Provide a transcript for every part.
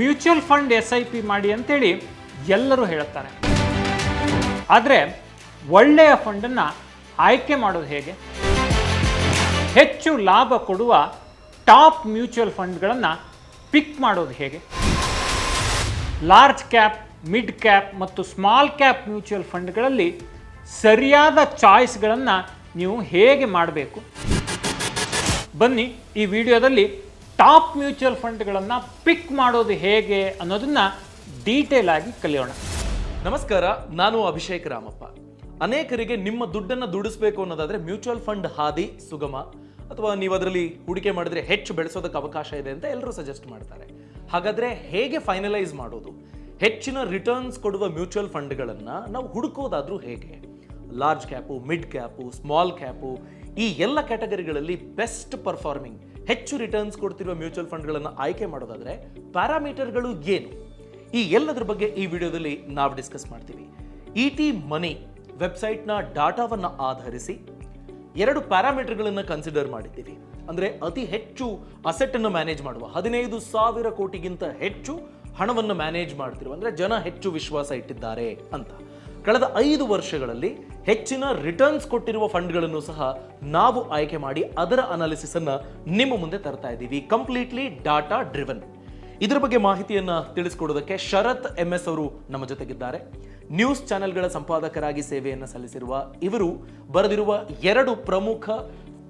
Mutual fund S I P ಮಾಡಿ ಅಂತೇಳಿ ಎಲ್ಲರೂ ಹೇಳ್ತಾರೆ ಆದರೆ ಒಳ್ಳೆಯ ಫಂಡನ್ನು ಆಯ್ಕೆ ಮಾಡೋದು ಹೇಗೆ? ಹೆಚ್ಚು ಲಾಭ ಕೊಡುವ ಟಾಪ್ ಮ್ಯೂಚುವಲ್ ಫಂಡ್ಗಳನ್ನು ಪಿಕ್ ಮಾಡೋದು ಹೇಗೆ? ಲಾರ್ಜ್ ಕ್ಯಾಪ್, ಮಿಡ್ ಕ್ಯಾಪ್ ಮತ್ತು ಸ್ಮಾಲ್ ಕ್ಯಾಪ್ ಮ್ಯೂಚುವಲ್ ಫಂಡ್ಗಳಲ್ಲಿ ಸರಿಯಾದ ಚಾಯ್ಸ್ಗಳನ್ನು ನೀವು ಹೇಗೆ ಮಾಡಬೇಕು? ಬನ್ನಿ ಈ ವಿಡಿಯೋದಲ್ಲಿ ಟಾಪ್ ಮ್ಯೂಚುವಲ್ ಫಂಡ್ಗಳನ್ನು ಪಿಕ್ ಮಾಡೋದು ಹೇಗೆ ಅನ್ನೋದನ್ನು ಡೀಟೇಲ್ ಆಗಿ ಕಲಿಯೋಣ. ನಮಸ್ಕಾರ, ನಾನು ಅಭಿಷೇಕ್ ರಾಮಪ್ಪ. ಅನೇಕರಿಗೆ ನಿಮ್ಮ ದುಡ್ಡನ್ನು ದುಡಿಸ್ಬೇಕು ಅನ್ನೋದಾದರೆ ಮ್ಯೂಚುವಲ್ ಫಂಡ್ ಹಾದಿ, ಸುಗಮ, ಅಥವಾ ನೀವು ಅದರಲ್ಲಿ ಹೂಡಿಕೆ ಮಾಡಿದ್ರೆ ಹೆಚ್ಚು ಬೆಳೆಸೋದಕ್ಕೆ ಅವಕಾಶ ಇದೆ ಅಂತ ಎಲ್ಲರೂ ಸಜೆಸ್ಟ್ ಮಾಡ್ತಾರೆ. ಹಾಗಾದರೆ ಹೇಗೆ ಫೈನಲೈಸ್ ಮಾಡೋದು? ಹೆಚ್ಚಿನ ರಿಟರ್ನ್ಸ್ ಕೊಡುವ ಮ್ಯೂಚುವಲ್ ಫಂಡ್ಗಳನ್ನು ನಾವು ಹುಡುಕೋದಾದರೂ ಹೇಗೆ? Large cap, mid cap, small cap, ಈ ಎಲ್ಲ ಕ್ಯಾಟಗರಿಗಳಲ್ಲಿ ಬೆಸ್ಟ್ ಪರ್ಫಾರ್ಮಿಂಗ್ ಹೆಚ್ಚು ರಿಟರ್ನ್ಸ್ ಕೊಡ್ತಿರುವ ಮ್ಯೂಚುವಲ್ ಫಂಡ್ಗಳನ್ನು ಆಯ್ಕೆ ಮಾಡೋದಾದ್ರೆ ಪ್ಯಾರಾಮೀಟರ್ಗಳು ಏನು? ಈ ಎಲ್ಲದರ ಬಗ್ಗೆ ಈ ವಿಡಿಯೋದಲ್ಲಿ ನಾವು ಡಿಸ್ಕಸ್ ಮಾಡ್ತೀವಿ. ಇ ಟಿ ಮನಿ ವೆಬ್ಸೈಟ್ನ ಡಾಟಾವನ್ನು ಆಧರಿಸಿ ಎರಡು ಪ್ಯಾರಾಮೀಟರ್ಗಳನ್ನು ಕನ್ಸಿಡರ್ ಮಾಡಿದ್ದೀವಿ. ಅಂದರೆ ಅತಿ ಹೆಚ್ಚು ಅಸೆಟನ್ನು ಮ್ಯಾನೇಜ್ ಮಾಡುವ, ಹದಿನೈದು ಸಾವಿರ ಕೋಟಿಗಿಂತ ಹೆಚ್ಚು ಹಣವನ್ನು ಮ್ಯಾನೇಜ್ ಮಾಡ್ತಿರುವ, ಅಂದರೆ ಜನ ಹೆಚ್ಚು ವಿಶ್ವಾಸ ಇಟ್ಟಿದ್ದಾರೆ ಅಂತ. ಕಳೆದ ಐದು ವರ್ಷಗಳಲ್ಲಿ ಹೆಚ್ಚಿನ ರಿಟರ್ನ್ಸ್ ಕೊಟ್ಟಿರುವ ಫಂಡ್ಗಳನ್ನು ಸಹ ನಾವು ಆಯ್ಕೆ ಮಾಡಿ ಅದರ ಅನಾಲಿಸಿಸ್ ಅನ್ನ ನಿಮ್ಮ ಮುಂದೆ ತರ್ತಾ ಇದ್ದೀವಿ. ಕಂಪ್ಲೀಟ್ಲಿ ಡಾಟಾ ಡ್ರಿವನ್ ಇದರ ಬಗ್ಗೆ ಮಾಹಿತಿಯನ್ನ ತಿಳಿಸ್ಕೊಡೋದಕ್ಕೆ ಶರತ್ ಎಂ ಎಸ್ ಅವರು ನಮ್ಮ ಜೊತೆಗಿದ್ದಾರೆ. ನ್ಯೂಸ್ ಚಾನೆಲ್ಗಳ ಸಂಪಾದಕರಾಗಿ ಸೇವೆಯನ್ನು ಸಲ್ಲಿಸಿರುವ ಇವರು ಬರೆದಿರುವ ಎರಡು ಪ್ರಮುಖ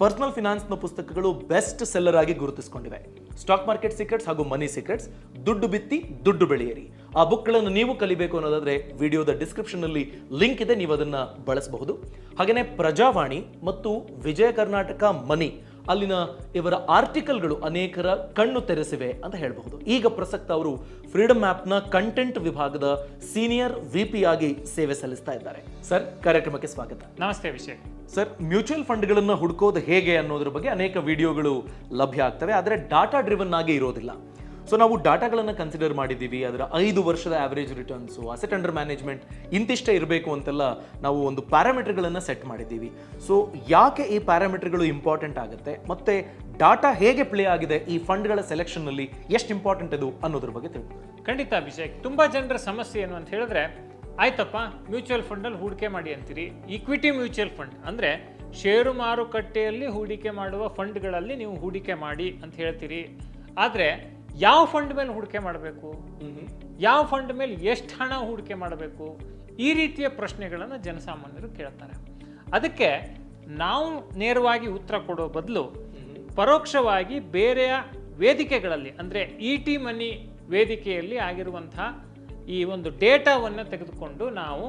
ಪರ್ಸನಲ್ ಫಿನಾನ್ಸ್ನ ಪುಸ್ತಕಗಳು ಬೆಸ್ಟ್ ಸೆಲ್ಲರ್ ಆಗಿ ಗುರುತಿಸಿಕೊಂಡಿವೆ. ಸ್ಟಾಕ್ ಮಾರ್ಕೆಟ್ ಸೀಕ್ರೆಟ್ಸ್ ಹಾಗೂ ಮನಿ ಸೀಕ್ರೆಟ್ಸ್, ದುಡ್ಡು ಬಿತ್ತಿ, ದುಡ್ಡು ಬೆಳೆಯಿರಿ. ಆ ಬುಕ್ಗಳನ್ನು ನೀವು ಕಲಿಬೇಕು ಅನ್ನೋದಾದ್ರೆ ವಿಡಿಯೋದ ಡಿಸ್ಕ್ರಿಪ್ಷನ್ ಅಲ್ಲಿ ಲಿಂಕ್ ಇದೆ, ನೀವು ಅದನ್ನ ಬಳಸಬಹುದು. ಹಾಗೆಯೇ ಪ್ರಜಾವಾಣಿ ಮತ್ತು ವಿಜಯ ಕರ್ನಾಟಕ ಮನಿ, ಅಲ್ಲಿನ ಇವರ ಆರ್ಟಿಕಲ್ಗಳು ಅನೇಕರ ಕಣ್ಣು ತೆರೆಸಿವೆ ಅಂತ ಹೇಳಬಹುದು. ಈಗ ಪ್ರಸಕ್ತ ಅವರು ಫ್ರೀಡಮ್ ಆ್ಯಪ್ನ ಕಂಟೆಂಟ್ ವಿಭಾಗದ ಸೀನಿಯರ್ ವಿ ಪಿ ಆಗಿ ಸೇವೆ ಸಲ್ಲಿಸ್ತಾ ಇದ್ದಾರೆ. ಸರ್, ಕಾರ್ಯಕ್ರಮಕ್ಕೆ ಸ್ವಾಗತ. ನಮಸ್ತೆ ಅಭಿಷೇಕ್. ಸರ್, ಮ್ಯೂಚುವಲ್ ಫಂಡ್ಗಳನ್ನು ಹುಡುಕೋದು ಹೇಗೆ ಅನ್ನೋದ್ರ ಬಗ್ಗೆ ಅನೇಕ ವಿಡಿಯೋಗಳು ಲಭ್ಯ ಆಗ್ತವೆ, ಆದರೆ ಡಾಟಾ ಡ್ರಿವನ್ ಆಗಿ ಇರೋದಿಲ್ಲ. ಸೊ, ನಾವು ಡಾಟಾಗಳನ್ನು ಕನ್ಸಿಡರ್ ಮಾಡಿದ್ದೀವಿ, ಅದರ ಐದು ವರ್ಷದ average returns asset under management ಇಂತಿಷ್ಟೇ ಇರಬೇಕು ಅಂತೆಲ್ಲ ನಾವು ಒಂದು ಪ್ಯಾರಾಮೀಟರ್ಗಳನ್ನು ಸೆಟ್ ಮಾಡಿದ್ದೀವಿ. ಸೊ, ಯಾಕೆ ಈ ಪ್ಯಾರಾಮೀಟರ್ಗಳು ಇಂಪಾರ್ಟೆಂಟ್ ಆಗುತ್ತೆ, ಮತ್ತು ಡಾಟಾ ಹೇಗೆ ಪ್ಲೇ ಆಗಿದೆ, ಈ ಫಂಡ್ಗಳ ಸೆಲೆಕ್ಷನ್ನಲ್ಲಿ ಎಷ್ಟು ಇಂಪಾರ್ಟೆಂಟ್ ಅದು ಅನ್ನೋದ್ರ ಬಗ್ಗೆ ತಿಳ್ಕೊಳ್ಳಿ ಖಂಡಿತ ಅಭಿಷೇಕ್, ತುಂಬ ಜನರ ಸಮಸ್ಯೆ ಏನು ಅಂತ ಹೇಳಿದ್ರೆ ಆಯ್ತಪ್ಪ ಮ್ಯೂಚುವಲ್ ಫಂಡಲ್ಲಿ ಹೂಡಿಕೆ ಮಾಡಿ ಅಂತೀರಿ. ಇಕ್ವಿಟಿ ಮ್ಯೂಚುವಲ್ ಫಂಡ್ ಅಂದರೆ ಷೇರು ಮಾರುಕಟ್ಟೆಯಲ್ಲಿ ಹೂಡಿಕೆ ಮಾಡುವ ಫಂಡ್ಗಳಲ್ಲಿ ನೀವು ಹೂಡಿಕೆ ಮಾಡಿ ಅಂತ ಹೇಳ್ತೀರಿ. ಆದರೆ ಯಾವ ಫಂಡ್ ಮೇಲೆ ಹೂಡಿಕೆ ಮಾಡಬೇಕು? ಯಾವ ಫಂಡ್ ಮೇಲೆ ಎಷ್ಟು ಹಣ ಹೂಡಿಕೆ ಮಾಡಬೇಕು? ಈ ರೀತಿಯ ಪ್ರಶ್ನೆಗಳನ್ನು ಜನಸಾಮಾನ್ಯರು ಕೇಳ್ತಾರೆ. ಅದಕ್ಕೆ ನಾವು ನೇರವಾಗಿ ಉತ್ತರ ಕೊಡೋ ಬದಲು ಪರೋಕ್ಷವಾಗಿ ಬೇರೆಯ ವೇದಿಕೆಗಳಲ್ಲಿ ಅಂದರೆ ಇ ಟಿ ಮನಿ ವೇದಿಕೆಯಲ್ಲಿ ಆಗಿರುವಂತಹ ಈ ಒಂದು ಡೇಟಾವನ್ನು ತೆಗೆದುಕೊಂಡು ನಾವು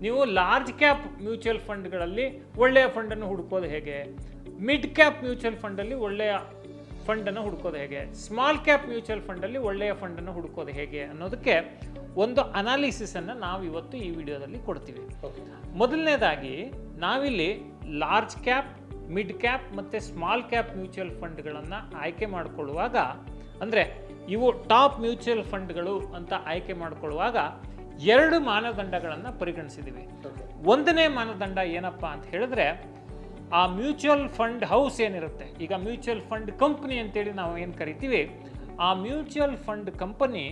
ನೀವು ಲಾರ್ಜ್ ಕ್ಯಾಪ್ ಮ್ಯೂಚುವಲ್ ಫಂಡ್ಗಳಲ್ಲಿ ಒಳ್ಳೆಯ ಫಂಡನ್ನು ಹುಡುಕೋದು ಹೇಗೆ? ಮಿಡ್ ಕ್ಯಾಪ್ ಮ್ಯೂಚುವಲ್ ಫಂಡಲ್ಲಿ ಒಳ್ಳೆಯ ಫಂಡನ್ನು ಹುಡುಕೋದು ಹೇಗೆ? ಸ್ಮಾಲ್ ಕ್ಯಾಪ್ ಮ್ಯೂಚುವಲ್ ಫಂಡಲ್ಲಿ ಒಳ್ಳೆಯ ಫಂಡನ್ನು ಹುಡುಕೋದು ಹೇಗೆ ಅನ್ನೋದಕ್ಕೆ ಒಂದು ಅನಾಲಿಸಿಸನ್ನು ನಾವು ಇವತ್ತು ಈ ವಿಡಿಯೋದಲ್ಲಿ ಕೊಡ್ತೀವಿ. ಮೊದಲನೇದಾಗಿ ನಾವಿಲ್ಲಿ ಲಾರ್ಜ್ ಕ್ಯಾಪ್ ಮಿಡ್ ಕ್ಯಾಪ್ ಮತ್ತು ಸ್ಮಾಲ್ ಕ್ಯಾಪ್ ಮ್ಯೂಚುವಲ್ ಫಂಡ್ಗಳನ್ನು ಆಯ್ಕೆ ಮಾಡಿಕೊಳ್ಳುವಾಗ ಅಂದರೆ ಇವು ಟಾಪ್ ಮ್ಯೂಚುವಲ್ ಫಂಡ್ಗಳು ಅಂತ ಆಯ್ಕೆ ಮಾಡಿಕೊಳ್ಳುವಾಗ ಎರಡು ಮಾನದಂಡಗಳನ್ನು ಪರಿಗಣಿಸಿದ್ದೀವಿ. ಒಂದನೇ ಮಾನದಂಡ ಏನಪ್ಪ ಅಂತ ಹೇಳಿದ್ರೆ ಆ ಮ್ಯೂಚುವಲ್ ಫಂಡ್ ಹೌಸ್ ಏನಿರುತ್ತೆ ಈಗ ಮ್ಯೂಚುವಲ್ ಫಂಡ್ ಕಂಪ್ನಿ ಅಂತೇಳಿ ನಾವು ಏನು ಕರಿತೀವಿ ಆ ಮ್ಯೂಚುವಲ್ ಫಂಡ್ ಕಂಪನಿ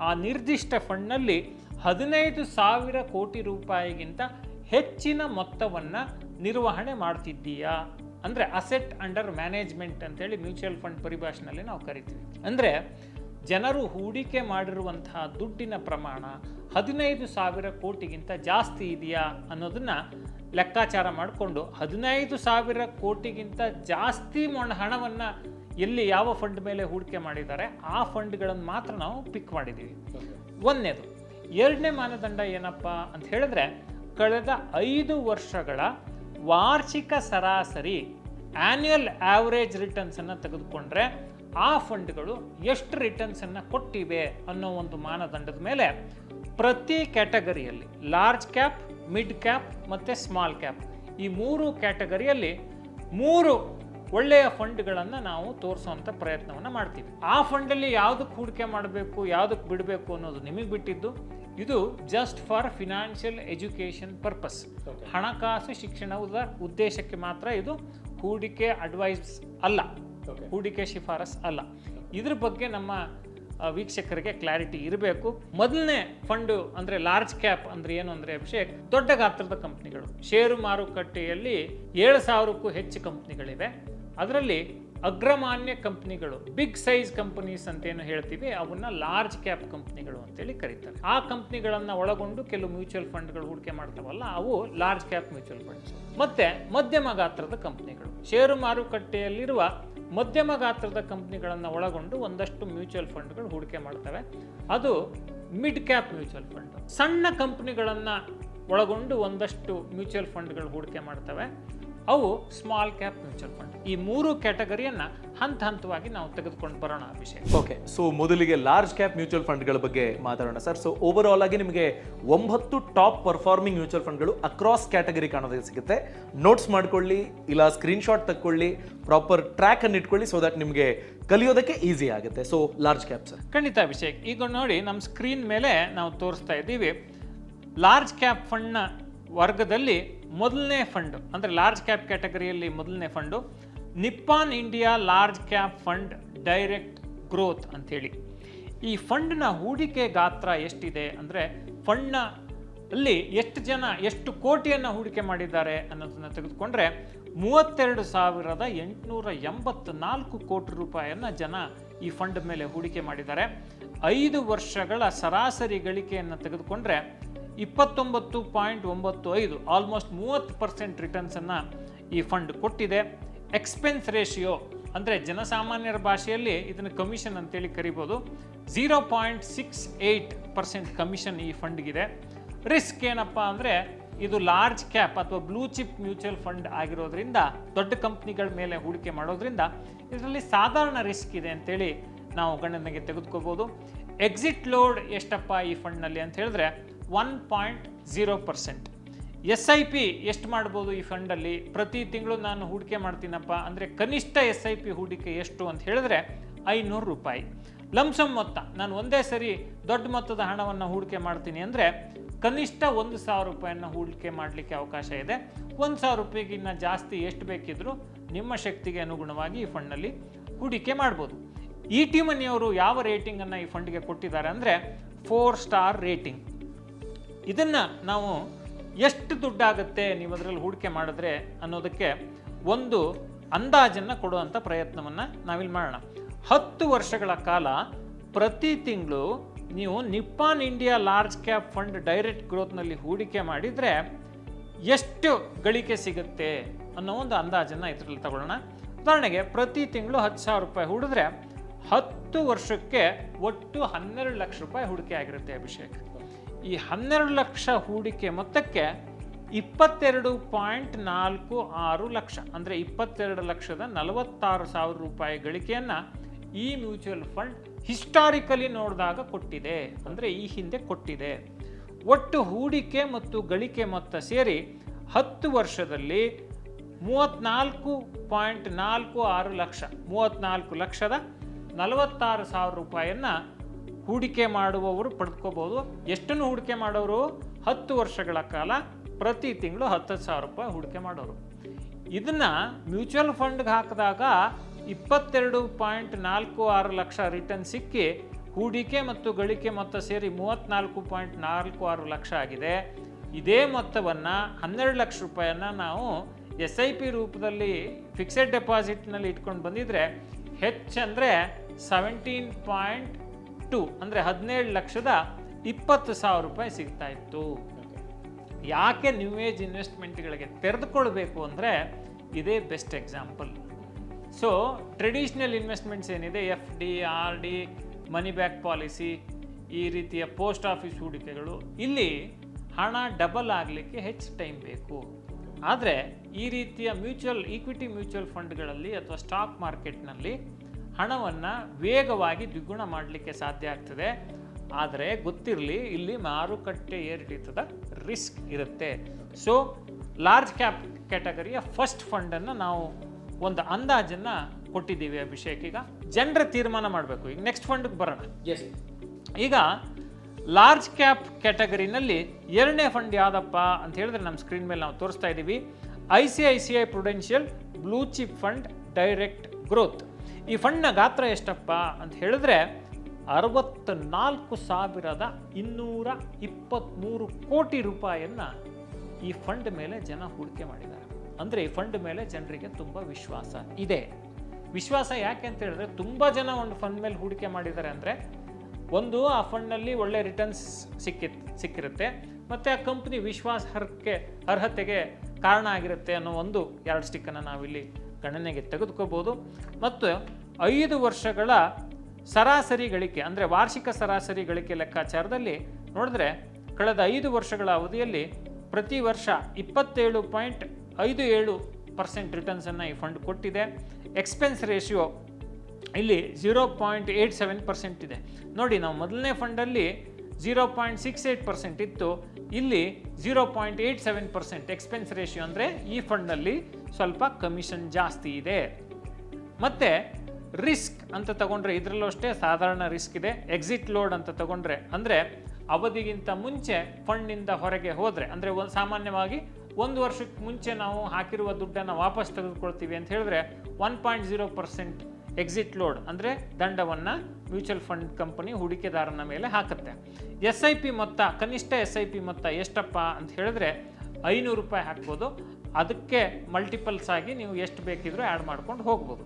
ಆ ನಿರ್ದಿಷ್ಟ ಫಂಡ್ನಲ್ಲಿ ಹದಿನೈದು ಸಾವಿರ ಕೋಟಿ ರೂಪಾಯಿಗಿಂತ ಹೆಚ್ಚಿನ ಮೊತ್ತವನ್ನು ನಿರ್ವಹಣೆ ಮಾಡ್ತಿದ್ದೀಯಾ? ಅಂದರೆ ಅಸೆಟ್ ಅಂಡರ್ ಮ್ಯಾನೇಜ್ಮೆಂಟ್ ಅಂತೇಳಿ ಮ್ಯೂಚುವಲ್ ಫಂಡ್ ಪರಿಭಾಷೆಯಲ್ಲಿ ನಾವು ಕರಿತೀವಿ. ಅಂದರೆ ಜನರು ಹೂಡಿಕೆ ಮಾಡಿರುವಂತಹ ದುಡ್ಡಿನ ಪ್ರಮಾಣ ಹದಿನೈದು ಸಾವಿರ ಕೋಟಿಗಿಂತ ಜಾಸ್ತಿ ಇದೆಯಾ ಅನ್ನೋದನ್ನು ಲೆಕ್ಕಾಚಾರ ಮಾಡಿಕೊಂಡು ಹದಿನೈದು ಸಾವಿರ ಕೋಟಿಗಿಂತ ಜಾಸ್ತಿ ಹಣವನ್ನು ಎಲ್ಲಿ ಯಾವ ಫಂಡ್ ಮೇಲೆ ಹೂಡಿಕೆ ಮಾಡಿದ್ದಾರೆ, ಆ ಫಂಡ್ಗಳನ್ನು ಮಾತ್ರ ನಾವು ಪಿಕ್ ಮಾಡಿದ್ದೀವಿ. ಒಂದನೇದು, ಎರಡನೇ ಮಾನದಂಡ ಏನಪ್ಪ ಅಂತ ಹೇಳಿದ್ರೆ, ಕಳೆದ ಐದು ವರ್ಷಗಳ ವಾರ್ಷಿಕ ಸರಾಸರಿ ಆನ್ಯುಯಲ್ ಆವರೇಜ್ ರಿಟರ್ನ್ಸನ್ನು ತೆಗೆದುಕೊಂಡ್ರೆ ಆ ಫಂಡ್ಗಳು ಎಷ್ಟು ರಿಟರ್ನ್ಸನ್ನು ಕೊಟ್ಟಿವೆ ಅನ್ನೋ ಒಂದು ಮಾನದಂಡದ ಮೇಲೆ ಪ್ರತಿ ಕ್ಯಾಟಗರಿಯಲ್ಲಿ ಲಾರ್ಜ್ ಕ್ಯಾಪ್ ಮಿಡ್ ಕ್ಯಾಪ್ ಮತ್ತು ಸ್ಮಾಲ್ ಕ್ಯಾಪ್ ಈ ಮೂರು ಕ್ಯಾಟಗರಿಯಲ್ಲಿ ಮೂರು ಒಳ್ಳೆಯ ಫಂಡ್ಗಳನ್ನು ನಾವು ತೋರಿಸುವಂಥ ಪ್ರಯತ್ನವನ್ನು ಮಾಡ್ತೀವಿ. ಆ ಫಂಡಲ್ಲಿ ಯಾವುದಕ್ಕೆ ಹೂಡಿಕೆ ಮಾಡಬೇಕು ಯಾವುದಕ್ಕೆ ಬಿಡಬೇಕು ಅನ್ನೋದು ನಿಮಗೆ ಬಿಟ್ಟಿದ್ದು ಇದು just for financial education purpose ಹಣಕಾಸು ಶಿಕ್ಷಣದ ಉದ್ದೇಶಕ್ಕೆ ಮಾತ್ರ ಇದು ಹೂಡಿಕೆ ಅಡ್ವೈಸ್ ಅಲ್ಲ. ಹೂಡಿಕೆ ಶಿಫಾರಸ್ ಅಲ್ಲ. ಇದ್ರ ಬಗ್ಗೆ ನಮ್ಮ ವೀಕ್ಷಕರಿಗೆ ಕ್ಲಾರಿಟಿ ಇರಬೇಕು. ಮೊದಲನೇ ಫಂಡು ಅಂದರೆ ಲಾರ್ಜ್ ಕ್ಯಾಪ್ ಅಂದರೆ ಏನು ಅಂದರೆ ಅಭಿಷೇಕ್, ದೊಡ್ಡ ಗಾತ್ರದ ಕಂಪ್ನಿಗಳು. ಷೇರು ಮಾರುಕಟ್ಟೆಯಲ್ಲಿ ಏಳು ಸಾವಿರಕ್ಕೂ ಹೆಚ್ಚು ಕಂಪ್ನಿಗಳಿವೆ. ಅದರಲ್ಲಿ ಅಗ್ರಮಾನ್ಯ ಕಂಪ್ನಿಗಳು, ಬಿಗ್ ಸೈಜ್ ಕಂಪನೀಸ್ ಅಂತ ಏನು ಹೇಳ್ತೀವಿ, ಅವನ್ನ ಲಾರ್ಜ್ ಕ್ಯಾಪ್ ಕಂಪ್ನಿಗಳು ಅಂತೇಳಿ ಕರೀತಾರೆ. ಆ ಕಂಪ್ನಿಗಳನ್ನು ಒಳಗೊಂಡು ಕೆಲವು ಮ್ಯೂಚುವಲ್ ಫಂಡ್ಗಳು ಹೂಡಿಕೆ ಮಾಡ್ತಾವಲ್ಲ, ಅವು ಲಾರ್ಜ್ ಕ್ಯಾಪ್ ಮ್ಯೂಚುವಲ್ ಫಂಡ್ಸ್. ಮತ್ತೆ ಮಧ್ಯಮ ಗಾತ್ರದ ಕಂಪ್ನಿಗಳು. ಷೇರು ಮಾರುಕಟ್ಟೆಯಲ್ಲಿರುವ ಮಧ್ಯಮ ಗಾತ್ರದ ಕಂಪ್ನಿಗಳನ್ನು ಒಳಗೊಂಡು ಒಂದಷ್ಟು ಮ್ಯೂಚುವಲ್ ಫಂಡ್ಗಳು ಹೂಡಿಕೆ ಮಾಡ್ತವೆ. ಅದು ಮಿಡ್ ಕ್ಯಾಪ್ ಮ್ಯೂಚುವಲ್ ಫಂಡ್. ಸಣ್ಣ ಕಂಪ್ನಿಗಳನ್ನು ಒಳಗೊಂಡು ಒಂದಷ್ಟು ಮ್ಯೂಚುವಲ್ ಫಂಡ್ಗಳು ಹೂಡಿಕೆ ಮಾಡ್ತವೆ. ಅವು ಸ್ಮಾಲ್ ಕ್ಯಾಪ್ ಮ್ಯೂಚುವಲ್ ಫಂಡ್ ಈ ಮೂರು ಕ್ಯಾಟಗರಿಯನ್ನ ಹಂತ ಹಂತವಾಗಿ ನಾವು ತೆಗೆದುಕೊಂಡು ಬರೋಣ ವಿಷಯ ಓಕೆ ಸೊ ಮೊದಲಿಗೆ ಲಾರ್ಜ್ ಕ್ಯಾಪ್ ಮ್ಯೂಚುವಲ್ ಫಂಡ್ಗಳ ಬಗ್ಗೆ ಮಾತಾಡೋಣ ಸರ್ ಸೊ ಓವರ್ ಆಲ್ ಆಗಿ ನಿಮಗೆ ಒಂಬತ್ತು ಟಾಪ್ ಪರ್ಫಾರ್ಮಿಂಗ್ ಮ್ಯೂಚುವಲ್ ಫಂಡ್ಗಳು ಅಕ್ರಾಸ್ ಕ್ಯಾಟಗರಿ ಕಾಣೋದಕ್ಕೆ ಸಿಗುತ್ತೆ. ನೋಟ್ಸ್ ಮಾಡ್ಕೊಳ್ಳಿ ಇಲ್ಲ ಸ್ಕ್ರೀನ್ಶಾಟ್ ತಕ್ಕೊಳ್ಳಿ ಪ್ರಾಪರ್ ಟ್ರ್ಯಾಕ್ ಅನ್ನು ಇಟ್ಕೊಳ್ಳಿ ಸೊ ದಟ್ ನಿಮಗೆ ಕಲಿಯೋದಕ್ಕೆ ಈಸಿ ಆಗುತ್ತೆ. ಸೊ ಲಾರ್ಜ್ ಕ್ಯಾಪ್ ಸರ್ ಖಂಡಿತ ಅಭಿಷೇಕ್ ಈಗ ನೋಡಿ ನಮ್ಮ ಸ್ಕ್ರೀನ್ ಮೇಲೆ ನಾವು ತೋರಿಸ್ತಾ ಇದ್ದೀವಿ. ಲಾರ್ಜ್ ಕ್ಯಾಪ್ ಫಂಡ್ನ ವರ್ಗದಲ್ಲಿ ಮೊದಲನೇ ಫಂಡ್ ಅಂದರೆ ಲಾರ್ಜ್ ಕ್ಯಾಪ್ ಕ್ಯಾಟಗರಿಯಲ್ಲಿ ಮೊದಲನೇ fund Nippon India large cap fund direct growth ಅಂಥೇಳಿ. ಈ ಫಂಡ್ನ ಹೂಡಿಕೆ ಗಾತ್ರ ಎಷ್ಟಿದೆ ಅಂದರೆ ಫಂಡ್ನ ಅಲ್ಲಿ ಎಷ್ಟು ಜನ, ಎಷ್ಟು ಕೋಟಿಯನ್ನು ಹೂಡಿಕೆ ಮಾಡಿದ್ದಾರೆ ಅನ್ನೋದನ್ನು ತೆಗೆದುಕೊಂಡ್ರೆ ಮೂವತ್ತೆರಡು ಸಾವಿರದ ಎಂಟುನೂರ ಎಂಬತ್ನಾಲ್ಕು ಕೋಟಿ ರೂಪಾಯಿಯನ್ನು ಜನ ಈ ಫಂಡ್ ಮೇಲೆ ಹೂಡಿಕೆ ಮಾಡಿದ್ದಾರೆ. ಐದು ವರ್ಷಗಳ ಸರಾಸರಿ ಗಳಿಕೆಯನ್ನು ತೆಗೆದುಕೊಂಡ್ರೆ ಇಪ್ಪತ್ತೊಂಬತ್ತು ಪಾಯಿಂಟ್ ಒಂಬತ್ತು ಐದು ಆಲ್ಮೋಸ್ಟ್ ಮೂವತ್ತು ಪರ್ಸೆಂಟ್ ರಿಟರ್ನ್ಸನ್ನು ಈ ಫಂಡ್ ಕೊಟ್ಟಿದೆ. ಎಕ್ಸ್ಪೆನ್ಸ್ ರೇಷಿಯೋ ಅಂದರೆ ಜನಸಾಮಾನ್ಯರ ಭಾಷೆಯಲ್ಲಿ ಇದನ್ನು ಕಮಿಷನ್ ಅಂತೇಳಿ ಕರಿಬೋದು. Zero point six eight percent commission ಈ ಫಂಡ್ಗಿದೆ ರಿಸ್ಕ್ ಏನಪ್ಪ ಅಂದರೆ ಇದು ಲಾರ್ಜ್ ಕ್ಯಾಪ್ ಅಥವಾ ಬ್ಲೂ ಚಿಪ್ ಮ್ಯೂಚುವಲ್ ಫಂಡ್ ಆಗಿರೋದ್ರಿಂದ, ದೊಡ್ಡ ಕಂಪ್ನಿಗಳ ಮೇಲೆ ಹೂಡಿಕೆ ಮಾಡೋದ್ರಿಂದ ಇದರಲ್ಲಿ ಸಾಧಾರಣ ರಿಸ್ಕ್ ಇದೆ ಅಂತೇಳಿ ನಾವು ಗಣನೆಗೆ ತೆಗೆದುಕೋಬೋದು. ಎಕ್ಸಿಟ್ ಲೋಡ್ ಎಷ್ಟಪ್ಪ ಈ ಫಂಡ್ನಲ್ಲಿ ಅಂತ ಹೇಳಿದ್ರೆ one point zero percent. S I P ಎಷ್ಟು ಮಾಡ್ಬೋದು ಈ ಫಂಡಲ್ಲಿ? ಪ್ರತಿ ತಿಂಗಳು ನಾನು ಹೂಡಿಕೆ ಮಾಡ್ತೀನಪ್ಪ ಅಂದರೆ ಕನಿಷ್ಠ ಎಸ್ ಐ ಪಿ ಹೂಡಿಕೆ ಎಷ್ಟು ಅಂತ ಹೇಳಿದ್ರೆ ಐನೂರು ರೂಪಾಯಿ. ಲಂಸಮ್ ಮೊತ್ತ, ನಾನು ಒಂದೇ ಸರಿ ದೊಡ್ಡ ಮೊತ್ತದ ಹಣವನ್ನು ಹೂಡಿಕೆ ಮಾಡ್ತೀನಿ ಅಂದರೆ ಕನಿಷ್ಠ ಒಂದು ಸಾವಿರ ರೂಪಾಯಿಯನ್ನು ಹೂಡಿಕೆ ಮಾಡಲಿಕ್ಕೆ ಅವಕಾಶ ಇದೆ. ಒಂದು ಸಾವಿರ ರೂಪಾಯಿಗಿನ್ನ ಜಾಸ್ತಿ ಎಷ್ಟು ಬೇಕಿದ್ರೂ ನಿಮ್ಮ ಶಕ್ತಿಗೆ ಅನುಗುಣವಾಗಿ ಈ ಫಂಡ್ನಲ್ಲಿ ಹೂಡಿಕೆ ಮಾಡ್ಬೋದು. ಇ ಟಿ ಮನಿಯವರು ಯಾವ ರೇಟಿಂಗನ್ನು ಈ ಫಂಡ್ಗೆ ಕೊಟ್ಟಿದ್ದಾರೆ ಅಂದರೆ ಫೋರ್ ಸ್ಟಾರ್ ರೇಟಿಂಗ್. ಇದನ್ನ ನಾವು ಎಷ್ಟು ದುಡ್ಡಾಗುತ್ತೆ ನೀವು ಅದರಲ್ಲಿ ಹೂಡಿಕೆ ಮಾಡಿದ್ರೆ ಅನ್ನೋದಕ್ಕೆ ಒಂದು ಅಂದಾಜನ್ನು ಕೊಡುವಂಥ ಪ್ರಯತ್ನವನ್ನು ನಾವಿಲ್ಲಿ ಮಾಡೋಣ. ಹತ್ತು ವರ್ಷಗಳ ಕಾಲ ಪ್ರತಿ ತಿಂಗಳು ನೀವು Nippon India large cap fund direct ಗ್ರೋತ್ನಲ್ಲಿ ಹೂಡಿಕೆ ಮಾಡಿದರೆ ಎಷ್ಟು ಗಳಿಕೆ ಸಿಗುತ್ತೆ ಅನ್ನೋ ಒಂದು ಅಂದಾಜನ್ನು ಇದರಲ್ಲಿ ತಗೊಳ್ಳೋಣ. ಉದಾಹರಣೆಗೆ ಪ್ರತಿ ತಿಂಗಳು ಹತ್ತು ಸಾವಿರ ರೂಪಾಯಿ ಹೂಡಿದ್ರೆ ಹತ್ತು ವರ್ಷಕ್ಕೆ ಒಟ್ಟು ಹನ್ನೆರಡು ಲಕ್ಷ ರೂಪಾಯಿ ಹೂಡಿಕೆ ಆಗಿರುತ್ತೆ ಅಭಿಷೇಕ್. ಈ ಹನ್ನೆರಡು ಲಕ್ಷ ಹೂಡಿಕೆ ಮೊತ್ತಕ್ಕೆ ಇಪ್ಪತ್ತೆರಡು ಪಾಯಿಂಟ್ ನಾಲ್ಕು ಆರು ಲಕ್ಷ, ಅಂದರೆ ಇಪ್ಪತ್ತೆರಡು ಲಕ್ಷದ ನಲವತ್ತಾರು ಸಾವಿರ ರೂಪಾಯಿ ಗಳಿಕೆಯನ್ನು ಈ ಮ್ಯೂಚುವಲ್ ಫಂಡ್ ಹಿಸ್ಟಾರಿಕಲಿ ನೋಡಿದಾಗ ಕೊಟ್ಟಿದೆ, ಅಂದರೆ ಈ ಹಿಂದೆ ಕೊಟ್ಟಿದೆ. ಒಟ್ಟು ಹೂಡಿಕೆ ಮತ್ತು ಗಳಿಕೆ ಮೊತ್ತ ಸೇರಿ ಹತ್ತು ವರ್ಷದಲ್ಲಿ ಮೂವತ್ನಾಲ್ಕು ಪಾಯಿಂಟ್ ನಾಲ್ಕು ಆರು ಲಕ್ಷ, ಮೂವತ್ನಾಲ್ಕು ಲಕ್ಷದ ನಲವತ್ತಾರು ಸಾವಿರ ರೂಪಾಯಿಯನ್ನು ಹೂಡಿಕೆ ಮಾಡುವವರು ಪಡ್ಕೋಬೋದು. ಎಷ್ಟನ್ನು ಹೂಡಿಕೆ ಮಾಡೋರು? ಹತ್ತು ವರ್ಷಗಳ ಕಾಲ, ಪ್ರತಿ ತಿಂಗಳು ಹತ್ತು ಸಾವಿರ ರೂಪಾಯಿ ಹೂಡಿಕೆ ಮಾಡೋರು. ಇದನ್ನ ಮ್ಯೂಚುವಲ್ ಫಂಡ್ಗೆ ಹಾಕಿದಾಗ ಇಪ್ಪತ್ತೆರಡು ಪಾಯಿಂಟ್ ನಾಲ್ಕು ಆರು ಲಕ್ಷ ರಿಟರ್ನ್ ಸಿಕ್ಕಿ ಹೂಡಿಕೆ ಮತ್ತು ಗಳಿಕೆ ಮೊತ್ತ ಸೇರಿ ಮೂವತ್ತ್ನಾಲ್ಕು ಪಾಯಿಂಟ್ ನಾಲ್ಕು ಆರು ಲಕ್ಷ ಆಗಿದೆ. ಇದೇ ಮೊತ್ತವನ್ನು ಹನ್ನೆರಡು ಲಕ್ಷ ರೂಪಾಯಿಯನ್ನು ನಾವು ಎಸ್ ಐ ಪಿ ರೂಪದಲ್ಲಿ ಫಿಕ್ಸೆಡ್ ಡೆಪಾಸಿಟ್ನಲ್ಲಿ ಇಟ್ಕೊಂಡು ಬಂದಿದ್ರೆ ಹೆಚ್ಚಂದರೆ ಸೆವೆಂಟೀನ್ ಪಾಯಿಂಟ್ ಟು ಅಂದರೆ ಹದಿನೇಳು ಲಕ್ಷದ ಇಪ್ಪತ್ತು ಸಾವಿರ ರೂಪಾಯಿ ಸಿಗ್ತಾ ಇತ್ತು. ಯಾಕೆ ನ್ಯೂ ಏಜ್ ಇನ್ವೆಸ್ಟ್ಮೆಂಟ್ಗಳಿಗೆ ತೆರೆದುಕೊಳ್ಬೇಕು ಅಂದರೆ ಇದೇ best example so traditional investments ಏನಿದೆ? F D R D money back policy ಈ ರೀತಿಯ ಪೋಸ್ಟ್ ಆಫೀಸ್ ಹೂಡಿಕೆಗಳು. ಇಲ್ಲಿ ಹಣ ಡಬಲ್ ಆಗಲಿಕ್ಕೆ ಹೆಚ್ಚು ಟೈಮ್ ಬೇಕು. ಆದರೆ ಈ ರೀತಿಯ ಮ್ಯೂಚುವಲ್ ಈಕ್ವಿಟಿ ಮ್ಯೂಚುವಲ್ ಫಂಡ್ಗಳಲ್ಲಿ ಅಥವಾ ಸ್ಟಾಕ್ ಮಾರ್ಕೆಟ್ನಲ್ಲಿ ಹಣವನ್ನು ವೇಗವಾಗಿ ದ್ವಿಗುಣ ಮಾಡಲಿಕ್ಕೆ ಸಾಧ್ಯ ಆಗ್ತದೆ. ಆದರೆ ಗೊತ್ತಿರಲಿ ಇಲ್ಲಿ ಮಾರುಕಟ್ಟೆ ಏರಿಳಿತದ ರಿಸ್ಕ್ ಇರುತ್ತೆ. ಸೊ ಲಾರ್ಜ್ ಕ್ಯಾಪ್ ಕ್ಯಾಟಗರಿಯ ಫಸ್ಟ್ ಫಂಡನ್ನು ನಾವು ಒಂದು ಅಂದಾಜನ್ನು ಕೊಟ್ಟಿದ್ದೀವಿ ಅಭಿಷೇಕ್. ಈಗ ಜನರ ತೀರ್ಮಾನ ಮಾಡಬೇಕು. ಈಗ ನೆಕ್ಸ್ಟ್ ಫಂಡ್ಗೆ ಬರೋಣ. ಎಸ್ ಈಗ ಲಾರ್ಜ್ ಕ್ಯಾಪ್ ಕ್ಯಾಟಗರಿನಲ್ಲಿ ಎರಡನೇ ಫಂಡ್ ಯಾವುದಪ್ಪ ಅಂತ ಹೇಳಿದ್ರೆ ನಮ್ಮ ಸ್ಕ್ರೀನ್ ಮೇಲೆ ನಾವು ತೋರಿಸ್ತಾ ಇದ್ದೀವಿ I C I C I Prudential blue chip fund direct growth ಈ ಫಂಡ್ನ ಗಾತ್ರ ಎಷ್ಟಪ್ಪ ಅಂತ ಹೇಳಿದ್ರೆ ಅರವತ್ತ ನಾಲ್ಕು ಸಾವಿರದ ಇನ್ನೂರ ಇಪ್ಪತ್ತ್ಮೂರು ಕೋಟಿ ರೂಪಾಯಿಯನ್ನು ಈ ಫಂಡ್ ಮೇಲೆ ಜನ ಹೂಡಿಕೆ ಮಾಡಿದ್ದಾರೆ. ಅಂದರೆ ಈ ಫಂಡ್ ಮೇಲೆ ಜನರಿಗೆ ತುಂಬ ವಿಶ್ವಾಸ ಇದೆ. ವಿಶ್ವಾಸ ಯಾಕೆ ಅಂತ ಹೇಳಿದ್ರೆ ತುಂಬ ಜನ ಒಂದು ಫಂಡ್ ಮೇಲೆ ಹೂಡಿಕೆ ಮಾಡಿದ್ದಾರೆ ಅಂದರೆ ಒಂದು, ಆ ಫಂಡ್ನಲ್ಲಿ ಒಳ್ಳೆ ರಿಟರ್ನ್ಸ್ ಸಿಕ್ಕಿ ಸಿಕ್ಕಿರುತ್ತೆ. ಮತ್ತು ಆ ಕಂಪ್ನಿ ವಿಶ್ವಾಸಾರ್ಹಕ್ಕೆ, ಅರ್ಹತೆಗೆ ಕಾರಣ ಆಗಿರುತ್ತೆ ಅನ್ನೋ ಒಂದು ಎರಡು ಸ್ಟಿಕ್ಕನ್ನು ನಾವಿಲ್ಲಿ ಗಣನೆಗೆ ತೆಗೆದುಕೋಬೋದು ಮತ್ತು ಐದು ವರ್ಷಗಳ ಸರಾಸರಿ ಗಳಿಕೆ, ಅಂದರೆ ವಾರ್ಷಿಕ ಸರಾಸರಿ ಗಳಿಕೆ ಲೆಕ್ಕಾಚಾರದಲ್ಲಿ ನೋಡಿದ್ರೆ ಕಳೆದ ಐದು ವರ್ಷಗಳ ಅವಧಿಯಲ್ಲಿ ಪ್ರತಿ ವರ್ಷ ಇಪ್ಪತ್ತೇಳು ಪಾಯಿಂಟ್ ಐದು ಏಳು ಪರ್ಸೆಂಟ್ ರಿಟರ್ನ್ಸನ್ನು ಈ ಫಂಡ್ ಕೊಟ್ಟಿದೆ. ಎಕ್ಸ್ಪೆನ್ಸ್ ರೇಷಿಯೋ ಇಲ್ಲಿ zero point eight seven percent ಇದೆ. ನೋಡಿ, ನಾವು ಮೊದಲನೇ ಫಂಡಲ್ಲಿ zero point six eight percent ಇತ್ತು. ಇಲ್ಲಿ zero point eight seven percent expense ratio ಅಂದರೆ ಈ ಫಂಡ್ನಲ್ಲಿ ಸ್ವಲ್ಪ ಕಮಿಷನ್ ಜಾಸ್ತಿ ಇದೆ. ಮತ್ತು ರಿಸ್ಕ್ ಅಂತ ತಗೊಂಡ್ರೆ ಇದರಲ್ಲೂ ಅಷ್ಟೇ ಸಾಧಾರಣ ರಿಸ್ಕ್ ಇದೆ. ಎಕ್ಸಿಟ್ ಲೋಡ್ ಅಂತ ತಗೊಂಡ್ರೆ, ಅಂದರೆ ಅವಧಿಗಿಂತ ಮುಂಚೆ ಫಂಡ್ನಿಂದ ಹೊರಗೆ ಹೋದರೆ, ಅಂದರೆ ಒಂದು ಸಾಮಾನ್ಯವಾಗಿ ಒಂದು ವರ್ಷಕ್ಕೆ ಮುಂಚೆ ನಾವು ಹಾಕಿರುವ ದುಡ್ಡನ್ನು ವಾಪಸ್ ತೆಗೆದುಕೊಳ್ತೀವಿ ಅಂತ ಹೇಳಿದ್ರೆ one point zero percent exit load ಅಂದರೆ ದಂಡವನ್ನು ಮ್ಯೂಚುವಲ್ ಫಂಡ್ ಕಂಪನಿ ಹೂಡಿಕೆದಾರನ ಮೇಲೆ ಹಾಕುತ್ತೆ. ಎಸ್ ಐ ಪಿ ಮೊತ್ತ, ಕನಿಷ್ಠ ಎಸ್ ಐ ಪಿ ಮೊತ್ತ ಎಷ್ಟಪ್ಪ ಅಂತ ಹೇಳಿದ್ರೆ ಐನೂರು ರೂಪಾಯಿ ಹಾಕ್ಬೋದು. ಅದಕ್ಕೆ ಮಲ್ಟಿಪಲ್ಸ್ ಆಗಿ ನೀವು ಎಷ್ಟು ಬೇಕಿದ್ರೂ ಆ್ಯಡ್ ಮಾಡ್ಕೊಂಡು ಹೋಗ್ಬೋದು.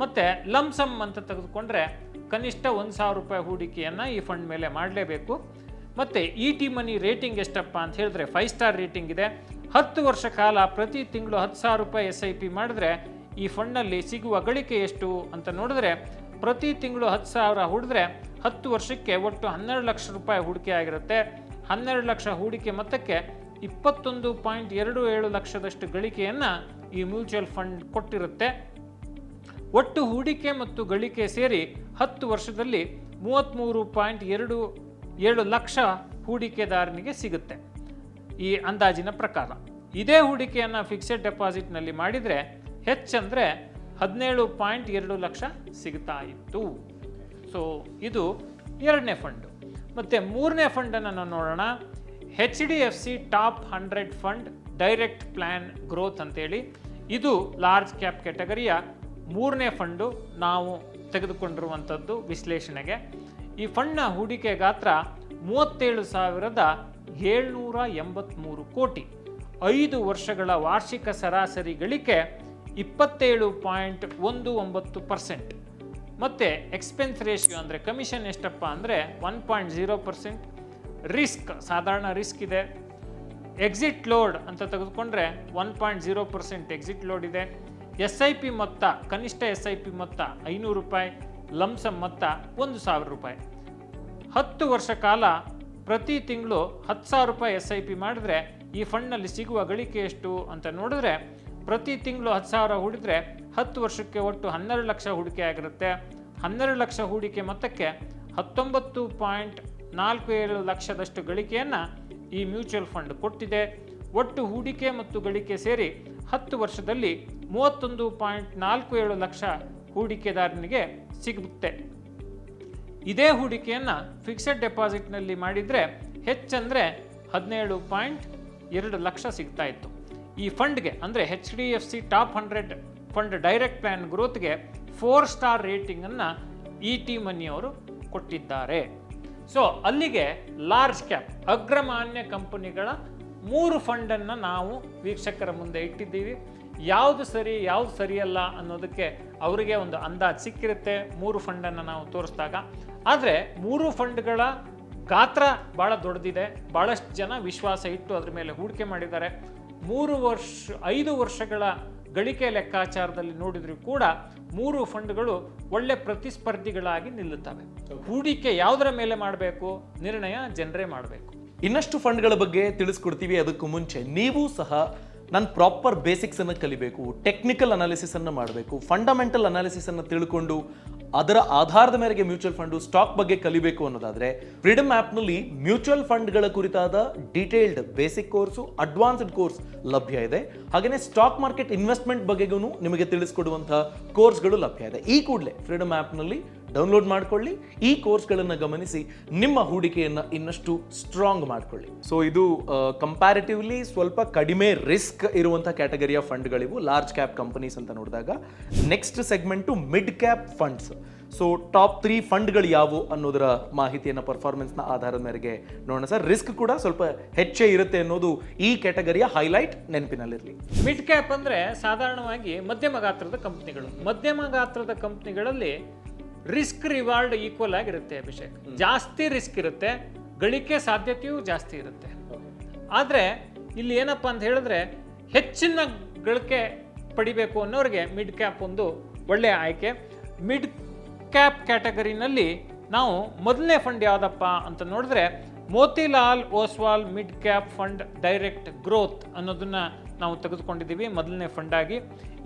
ಮತ್ತು ಲಮ್ಸಮ್ ಅಂತ ತೆಗೆದುಕೊಂಡ್ರೆ ಕನಿಷ್ಠ ಒಂದು ಸಾವಿರ ರೂಪಾಯಿ ಹೂಡಿಕೆಯನ್ನು ಈ ಫಂಡ್ ಮೇಲೆ ಮಾಡಲೇಬೇಕು. ಮತ್ತು ಇ ಟಿ ಮನಿ ರೇಟಿಂಗ್ ಎಷ್ಟಪ್ಪ ಅಂತ ಹೇಳಿದ್ರೆ ಫೈವ್ ಸ್ಟಾರ್ ರೇಟಿಂಗ್ ಇದೆ. ಹತ್ತು ವರ್ಷ ಕಾಲ ಪ್ರತಿ ತಿಂಗಳು ಹತ್ತು ಸಾವಿರ ರೂಪಾಯಿ ಎಸ್ ಐ ಪಿ ಮಾಡಿದ್ರೆ ಈ ಫಂಡ್ನಲ್ಲಿ ಸಿಗುವ ಗಳಿಕೆ ಎಷ್ಟು ಅಂತ ನೋಡಿದ್ರೆ ಪ್ರತಿ ತಿಂಗಳು ಹತ್ತು ಸಾವಿರ ಹೂಡಿದ್ರೆ ಹತ್ತು ವರ್ಷಕ್ಕೆ ಒಟ್ಟು ಹನ್ನೆರಡು ಲಕ್ಷ ರೂಪಾಯಿ ಹೂಡಿಕೆ ಆಗಿರುತ್ತೆ. ಹನ್ನೆರಡು ಲಕ್ಷ ಹೂಡಿಕೆ ಮೊತ್ತಕ್ಕೆ ಇಪ್ಪತ್ತೊಂದು ಪಾಯಿಂಟ್ ಎರಡು ಏಳು ಲಕ್ಷದಷ್ಟು ಗಳಿಕೆಯನ್ನು ಈ ಮ್ಯೂಚುವಲ್ ಫಂಡ್ ಕೊಟ್ಟಿರುತ್ತೆ. ಒಟ್ಟು ಹೂಡಿಕೆ ಮತ್ತು ಗಳಿಕೆ ಸೇರಿ ಹತ್ತು ವರ್ಷದಲ್ಲಿ ಮೂವತ್ತ್ಮೂರು ಪಾಯಿಂಟ್ ಎರಡು ಏಳು ಲಕ್ಷ ಹೂಡಿಕೆದಾರನಿಗೆ ಸಿಗುತ್ತೆ. ಈ ಅಂದಾಜಿನ ಪ್ರಕಾರ ಇದೇ ಹೂಡಿಕೆಯನ್ನು ಫಿಕ್ಸೆಡ್ ಡೆಪಾಸಿಟ್ನಲ್ಲಿ ಮಾಡಿದರೆ ಹೆಚ್ಚಂದರೆ ಹದಿನೇಳು ಪಾಯಿಂಟ್ ಎರಡು ಲಕ್ಷ ಸಿಗ್ತಾ ಇತ್ತು. ಸೊ ಇದು ಎರಡನೇ ಫಂಡು ಮತ್ತು ಮೂರನೇ ಫಂಡನ್ನು ನಾವು ನೋಡೋಣ. H D F C top hundred fund direct plan growth ಅಂತೇಳಿ. ಇದು ಲಾರ್ಜ್ ಕ್ಯಾಪ್ ಕ್ಯಾಟಗರಿಯ ಮೂರನೇ ಫಂಡು ನಾವು ತೆಗೆದುಕೊಂಡಿರುವಂಥದ್ದು ವಿಶ್ಲೇಷಣೆಗೆ. ಈ ಫಂಡ್ನ ಹೂಡಿಕೆ ಗಾತ್ರ ಮೂವತ್ತೇಳು ಸಾವಿರದ ಏಳ್ನೂರ ಎಂಬತ್ತ್ಮೂರು ಕೋಟಿ. ಐದು ವರ್ಷಗಳ ವಾರ್ಷಿಕ ಸರಾಸರಿ ಗಳಿಕೆ ಇಪ್ಪತ್ತೇಳು ಪಾಯಿಂಟ್ ಒಂದು ಒಂಬತ್ತು ಪರ್ಸೆಂಟ್. ಮತ್ತು ಎಕ್ಸ್ಪೆನ್ಸ್ ರೇಷಿಯೋ ಅಂದರೆ ಕಮಿಷನ್ ಎಷ್ಟಪ್ಪ ಅಂದರೆ one point zero percent. Risk, ಸಾಧಾರಣ ರಿಸ್ಕ್ ಇದೆ. ಎಕ್ಸಿಟ್ ಲೋಡ್ ಅಂತ ತೆಗೆದುಕೊಂಡ್ರೆ one point zero percent exit load ಇದೆ. ಎಸ್ ಐ ಪಿ ಮೊತ್ತ, ಕನಿಷ್ಠ ಎಸ್ ಐ ಪಿ ಮೊತ್ತ ಐನೂರು ರೂಪಾಯಿ ಲಂಸಮ್ ಮೊತ್ತ ಒಂದು ಸಾವಿರ ರೂಪಾಯಿ. ಹತ್ತು ವರ್ಷ ಕಾಲ ಪ್ರತಿ ತಿಂಗಳು ಹತ್ತು ಸಾವಿರ ರೂಪಾಯಿ ಎಸ್ ಐ ಪಿ ಮಾಡಿದ್ರೆ ಈ ಫಂಡ್ನಲ್ಲಿ ಸಿಗುವ ಗಳಿಕೆ ಎಷ್ಟು ಅಂತ ನೋಡಿದ್ರೆ ಪ್ರತಿ ತಿಂಗಳು ಹತ್ತು ಸಾವಿರ ಹೂಡಿದ್ರೆ ಹತ್ತು ವರ್ಷಕ್ಕೆ ಒಟ್ಟು ಹನ್ನೆರಡು ಲಕ್ಷ ಹೂಡಿಕೆ ಆಗಿರುತ್ತೆ. ಹನ್ನೆರಡು ಲಕ್ಷ ಹೂಡಿಕೆ ಮೊತ್ತಕ್ಕೆ ಹತ್ತೊಂಬತ್ತು ಪಾಯಿಂಟ್ ನಾಲ್ಕು ಏಳು ಲಕ್ಷದಷ್ಟು ಗಳಿಕೆಯನ್ನು ಈ ಮ್ಯೂಚುವಲ್ ಫಂಡ್ ಕೊಟ್ಟಿದೆ. ಒಟ್ಟು ಹೂಡಿಕೆ ಮತ್ತು ಗಳಿಕೆ ಸೇರಿ ಹತ್ತು ವರ್ಷದಲ್ಲಿ ಮೂವತ್ತೊಂದು ಪಾಯಿಂಟ್ ನಾಲ್ಕು ಏಳು ಲಕ್ಷ ಹೂಡಿಕೆದಾರನಿಗೆ ಸಿಗುತ್ತೆ. ಇದೇ ಹೂಡಿಕೆಯನ್ನು ಫಿಕ್ಸೆಡ್ ಡೆಪಾಸಿಟ್ನಲ್ಲಿ ಮಾಡಿದರೆ ಹೆಚ್ಚಂದರೆ ಹದಿನೇಳು ಪಾಯಿಂಟ್ ಎರಡು ಲಕ್ಷ ಸಿಗ್ತಾ ಇತ್ತು. ಈ ಫಂಡ್ಗೆ ಅಂದರೆ H D F C top hundred fund direct plan ಗ್ರೋತ್ಗೆ four star ರೇಟಿಂಗನ್ನು ಇ ಟಿ ಮನಿಯವರು ಕೊಟ್ಟಿದ್ದಾರೆ. ಸೊ ಅಲ್ಲಿಗೆ ಲಾರ್ಜ್ ಕ್ಯಾಪ್ ಅಗ್ರಮಾನ್ಯ ಕಂಪನಿಗಳ ಮೂರು ಫಂಡನ್ನು ನಾವು ವೀಕ್ಷಕರ ಮುಂದೆ ಇಟ್ಟಿದ್ದೀವಿ. ಯಾವುದು ಸರಿ ಯಾವುದು ಸರಿಯಲ್ಲ ಅನ್ನೋದಕ್ಕೆ ಅವರಿಗೆ ಒಂದು ಅಂದಾಜು ಸಿಕ್ಕಿರುತ್ತೆ ಮೂರು ಫಂಡನ್ನು ನಾವು ತೋರಿಸಿದಾಗ. ಆದರೆ ಮೂರು ಫಂಡ್ಗಳ ಗಾತ್ರ ಭಾಳ ದೊಡ್ಡದಿದೆ. ಭಾಳಷ್ಟು ಜನ ವಿಶ್ವಾಸ ಇಟ್ಟು ಅದ್ರ ಮೇಲೆ ಹೂಡಿಕೆ ಮಾಡಿದ್ದಾರೆ. ಮೂರು ವರ್ಷ ಐದು ವರ್ಷಗಳ ಗಳಿಕೆ ಲೆಕ್ಕಾಚಾರದಲ್ಲಿ ನೋಡಿದ್ರು ಕೂಡ ಮೂರು ಫಂಡ್ಗಳು ಒಳ್ಳೆ ಪ್ರತಿಸ್ಪರ್ಧಿಗಳಾಗಿ ನಿಲ್ಲುತ್ತವೆ. ಹೂಡಿಕೆ ಯಾವುದರ ಮೇಲೆ ಮಾಡಬೇಕು? ನಿರ್ಣಯ ಜನರೇ ಮಾಡಬೇಕು. ಇನ್ನಷ್ಟು ಫಂಡ್ಗಳ ಬಗ್ಗೆ ತಿಳಿಸ್ಕೊಡ್ತೀವಿ ಅದಕ್ಕೂ ಮುಂಚೆ. ನೀವು ಸಹ ನಾನು ಪ್ರಾಪರ್ ಬೇಸಿಕ್ಸನ್ನು ಕಲಿಬೇಕು, ಟೆಕ್ನಿಕಲ್ ಅನಾಲಿಸಿಸನ್ನು ಮಾಡಬೇಕು, ಫಂಡಮೆಂಟಲ್ ಅನಾಲಿಸಿಸನ್ನು ತಿಳ್ಕೊಂಡು ಅದರ ಆಧಾರದ ಮೇರೆಗೆ ಮ್ಯೂಚುವಲ್ ಫಂಡು, ಸ್ಟಾಕ್ ಬಗ್ಗೆ ಕಲಿಬೇಕು ಅನ್ನೋದಾದ್ರೆ ಫ್ರೀಡಮ್ ಆ್ಯಪ್ನಲ್ಲಿ ಮ್ಯೂಚುವಲ್ ಫಂಡ್ಗಳ ಕುರಿತಾದ detailed basic course, advanced course ಲಭ್ಯ ಇದೆ. ಹಾಗೆಯೇ ಸ್ಟಾಕ್ ಮಾರ್ಕೆಟ್ ಇನ್ವೆಸ್ಟ್ಮೆಂಟ್ ಬಗ್ಗೆಗೂ ನಿಮಗೆ ತಿಳಿಸ್ಕೊಡುವಂತಹ ಕೋರ್ಸ್ಗಳು ಲಭ್ಯ ಇದೆ. ಈ ಕೂಡಲೇ ಫ್ರೀಡಮ್ ಆ್ಯಪ್ನಲ್ಲಿ ಡೌನ್ಲೋಡ್ ಮಾಡ್ಕೊಳ್ಳಿ. ಈ ಕೋರ್ಸ್ಗಳನ್ನು ಗಮನಿಸಿ ನಿಮ್ಮ ಹೂಡಿಕೆಯನ್ನು ಇನ್ನಷ್ಟು ಸ್ಟ್ರಾಂಗ್ ಮಾಡ್ಕೊಳ್ಳಿ. ಸೊ ಇದು ಕಂಪ್ಯಾರಿಟಿವ್ಲಿ ಸ್ವಲ್ಪ ಕಡಿಮೆ ರಿಸ್ಕ್ ಇರುವಂಥ ಕ್ಯಾಟಗರಿಯ ಫಂಡ್ಗಳಿವು ಲಾರ್ಜ್ ಕ್ಯಾಪ್ ಕಂಪನೀಸ್ ಅಂತ ನೋಡಿದಾಗ next segment mid cap funds so top three ಫಂಡ್ಗಳು ಯಾವುವು ಅನ್ನೋದರ ಮಾಹಿತಿಯನ್ನು ಪರ್ಫಾರ್ಮೆನ್ಸ್ನ ಆಧಾರದ ಮೇರೆಗೆ ನೋಡೋಣ ಸರ್. ರಿಸ್ಕ್ ಕೂಡ ಸ್ವಲ್ಪ ಹೆಚ್ಚೇ ಇರುತ್ತೆ ಅನ್ನೋದು ಈ ಕ್ಯಾಟಗರಿಯ ಹೈಲೈಟ್ ನೆನಪಿನಲ್ಲಿರಲಿ. ಮಿಡ್ ಕ್ಯಾಪ್ ಅಂದರೆ ಸಾಧಾರಣವಾಗಿ ಮಧ್ಯಮ ಗಾತ್ರದ ಕಂಪ್ನಿಗಳು ಮಧ್ಯಮ ಗಾತ್ರದ ಕಂಪ್ನಿಗಳಲ್ಲಿ ರಿಸ್ಕ್ ರಿವಾರ್ಡ್ ಈಕ್ವಲ್ ಆಗಿರುತ್ತೆ ಅಭಿಷೇಕ್. ಜಾಸ್ತಿ ರಿಸ್ಕ್ ಇರುತ್ತೆ ಗಳಿಕೆ ಸಾಧ್ಯತೆಯೂ ಜಾಸ್ತಿ ಇರುತ್ತೆ. ಆದರೆ ಇಲ್ಲಿ ಏನಪ್ಪ ಅಂತ ಹೇಳಿದ್ರೆ ಹೆಚ್ಚಿನ ಗಳಿಕೆ ಪಡಿಬೇಕು ಅನ್ನೋರಿಗೆ ಮಿಡ್ ಕ್ಯಾಪ್ ಒಂದು ಒಳ್ಳೆಯ ಆಯ್ಕೆ. ಮಿಡ್ ಕ್ಯಾಪ್ ಕ್ಯಾಟಗರಿನಲ್ಲಿ ನಾವು ಮೊದಲನೇ ಫಂಡ್ ಯಾವುದಪ್ಪ ಅಂತ ನೋಡಿದ್ರೆ Motilal Oswal mid cap fund direct growth ಅನ್ನೋದನ್ನ ನಾವು ತೆಗೆದುಕೊಂಡಿದ್ದೀವಿ. ಮೊದಲನೇ ಫಂಡಾಗಿ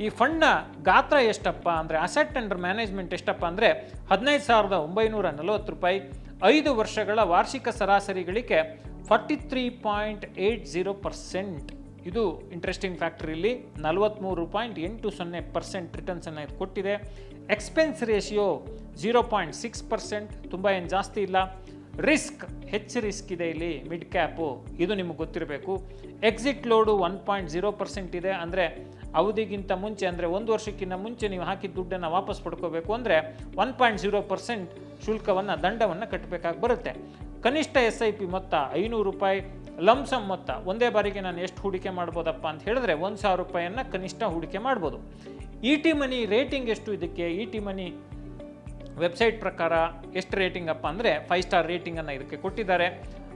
ಈ ಫಂಡ್ನ ಗಾತ್ರ ಎಷ್ಟಪ್ಪ ಅಂದರೆ ಅಸೆಟ್ ಅಂಡರ್ ಮ್ಯಾನೇಜ್ಮೆಂಟ್ ಎಷ್ಟಪ್ಪ ಅಂದರೆ, ಹದಿನೈದು ಸಾವಿರದ ಒಂಬೈನೂರ ನಲವತ್ತು ರೂಪಾಯಿ. ಐದು ವರ್ಷಗಳ ವಾರ್ಷಿಕ ಸರಾಸರಿ ಗಳಿಕೆ forty three point eight zero percent ಇದು ಇಂಟ್ರೆಸ್ಟಿಂಗ್ ಫ್ಯಾಕ್ಟರ್ ಇಲ್ಲಿ. ನಲವತ್ತ್ಮೂರು ಪಾಯಿಂಟ್ ಎಂಟು ಸೊನ್ನೆ ಪರ್ಸೆಂಟ್ ರಿಟರ್ನ್ಸನ್ನು ಇದು ಕೊಟ್ಟಿದೆ. Expense ratio zero point six percent ತುಂಬ ಏನು ಜಾಸ್ತಿ ಇಲ್ಲ. ರಿಸ್ಕ್, ಹೆಚ್ಚು ರಿಸ್ಕ್ ಇದೆ ಇಲ್ಲಿ ಮಿಡ್ ಕ್ಯಾಪು ಇದು ನಿಮಗೆ ಗೊತ್ತಿರಬೇಕು. Exit load one point zero percent ಇದೆ. ಅಂದರೆ ಅವಧಿಗಿಂತ ಮುಂಚೆ, ಅಂದರೆ ಒಂದು ವರ್ಷಕ್ಕಿಂತ ಮುಂಚೆ ನೀವು ಹಾಕಿದ ದುಡ್ಡನ್ನು ವಾಪಸ್ ಪಡ್ಕೋಬೇಕು ಅಂದರೆ ಒನ್ ಪಾಯಿಂಟ್ ಜೀರೋ ಪರ್ಸೆಂಟ್ ಶುಲ್ಕವನ್ನು, ದಂಡವನ್ನು ಕಟ್ಟಬೇಕಾಗಿ ಬರುತ್ತೆ. ಕನಿಷ್ಠ ಎಸ್ ಐ ಪಿ ಮೊತ್ತ ಐನೂರು ರೂಪಾಯಿ ಲಂಸಮ್ ಮೊತ್ತ ಒಂದೇ ಬಾರಿಗೆ ನಾನು ಎಷ್ಟು ಹೂಡಿಕೆ ಮಾಡ್ಬೋದಪ್ಪ ಅಂತ ಹೇಳಿದ್ರೆ ಒಂದು ಸಾವಿರ ರೂಪಾಯಿಯನ್ನು ಕನಿಷ್ಠ ಹೂಡಿಕೆ ಮಾಡ್ಬೋದು. ಇ ಟಿ ಮನಿ ರೇಟಿಂಗ್ ಎಷ್ಟು ಇದಕ್ಕೆ? ಇ ಟಿ ಮನಿ ವೆಬ್ಸೈಟ್ ಪ್ರಕಾರ ಎಷ್ಟು ರೇಟಿಂಗ್ ಅಪ್ಪ ಅಂದರೆ ಫೈವ್ ಸ್ಟಾರ್ ರೇಟಿಂಗನ್ನು ಇದಕ್ಕೆ ಕೊಟ್ಟಿದ್ದಾರೆ.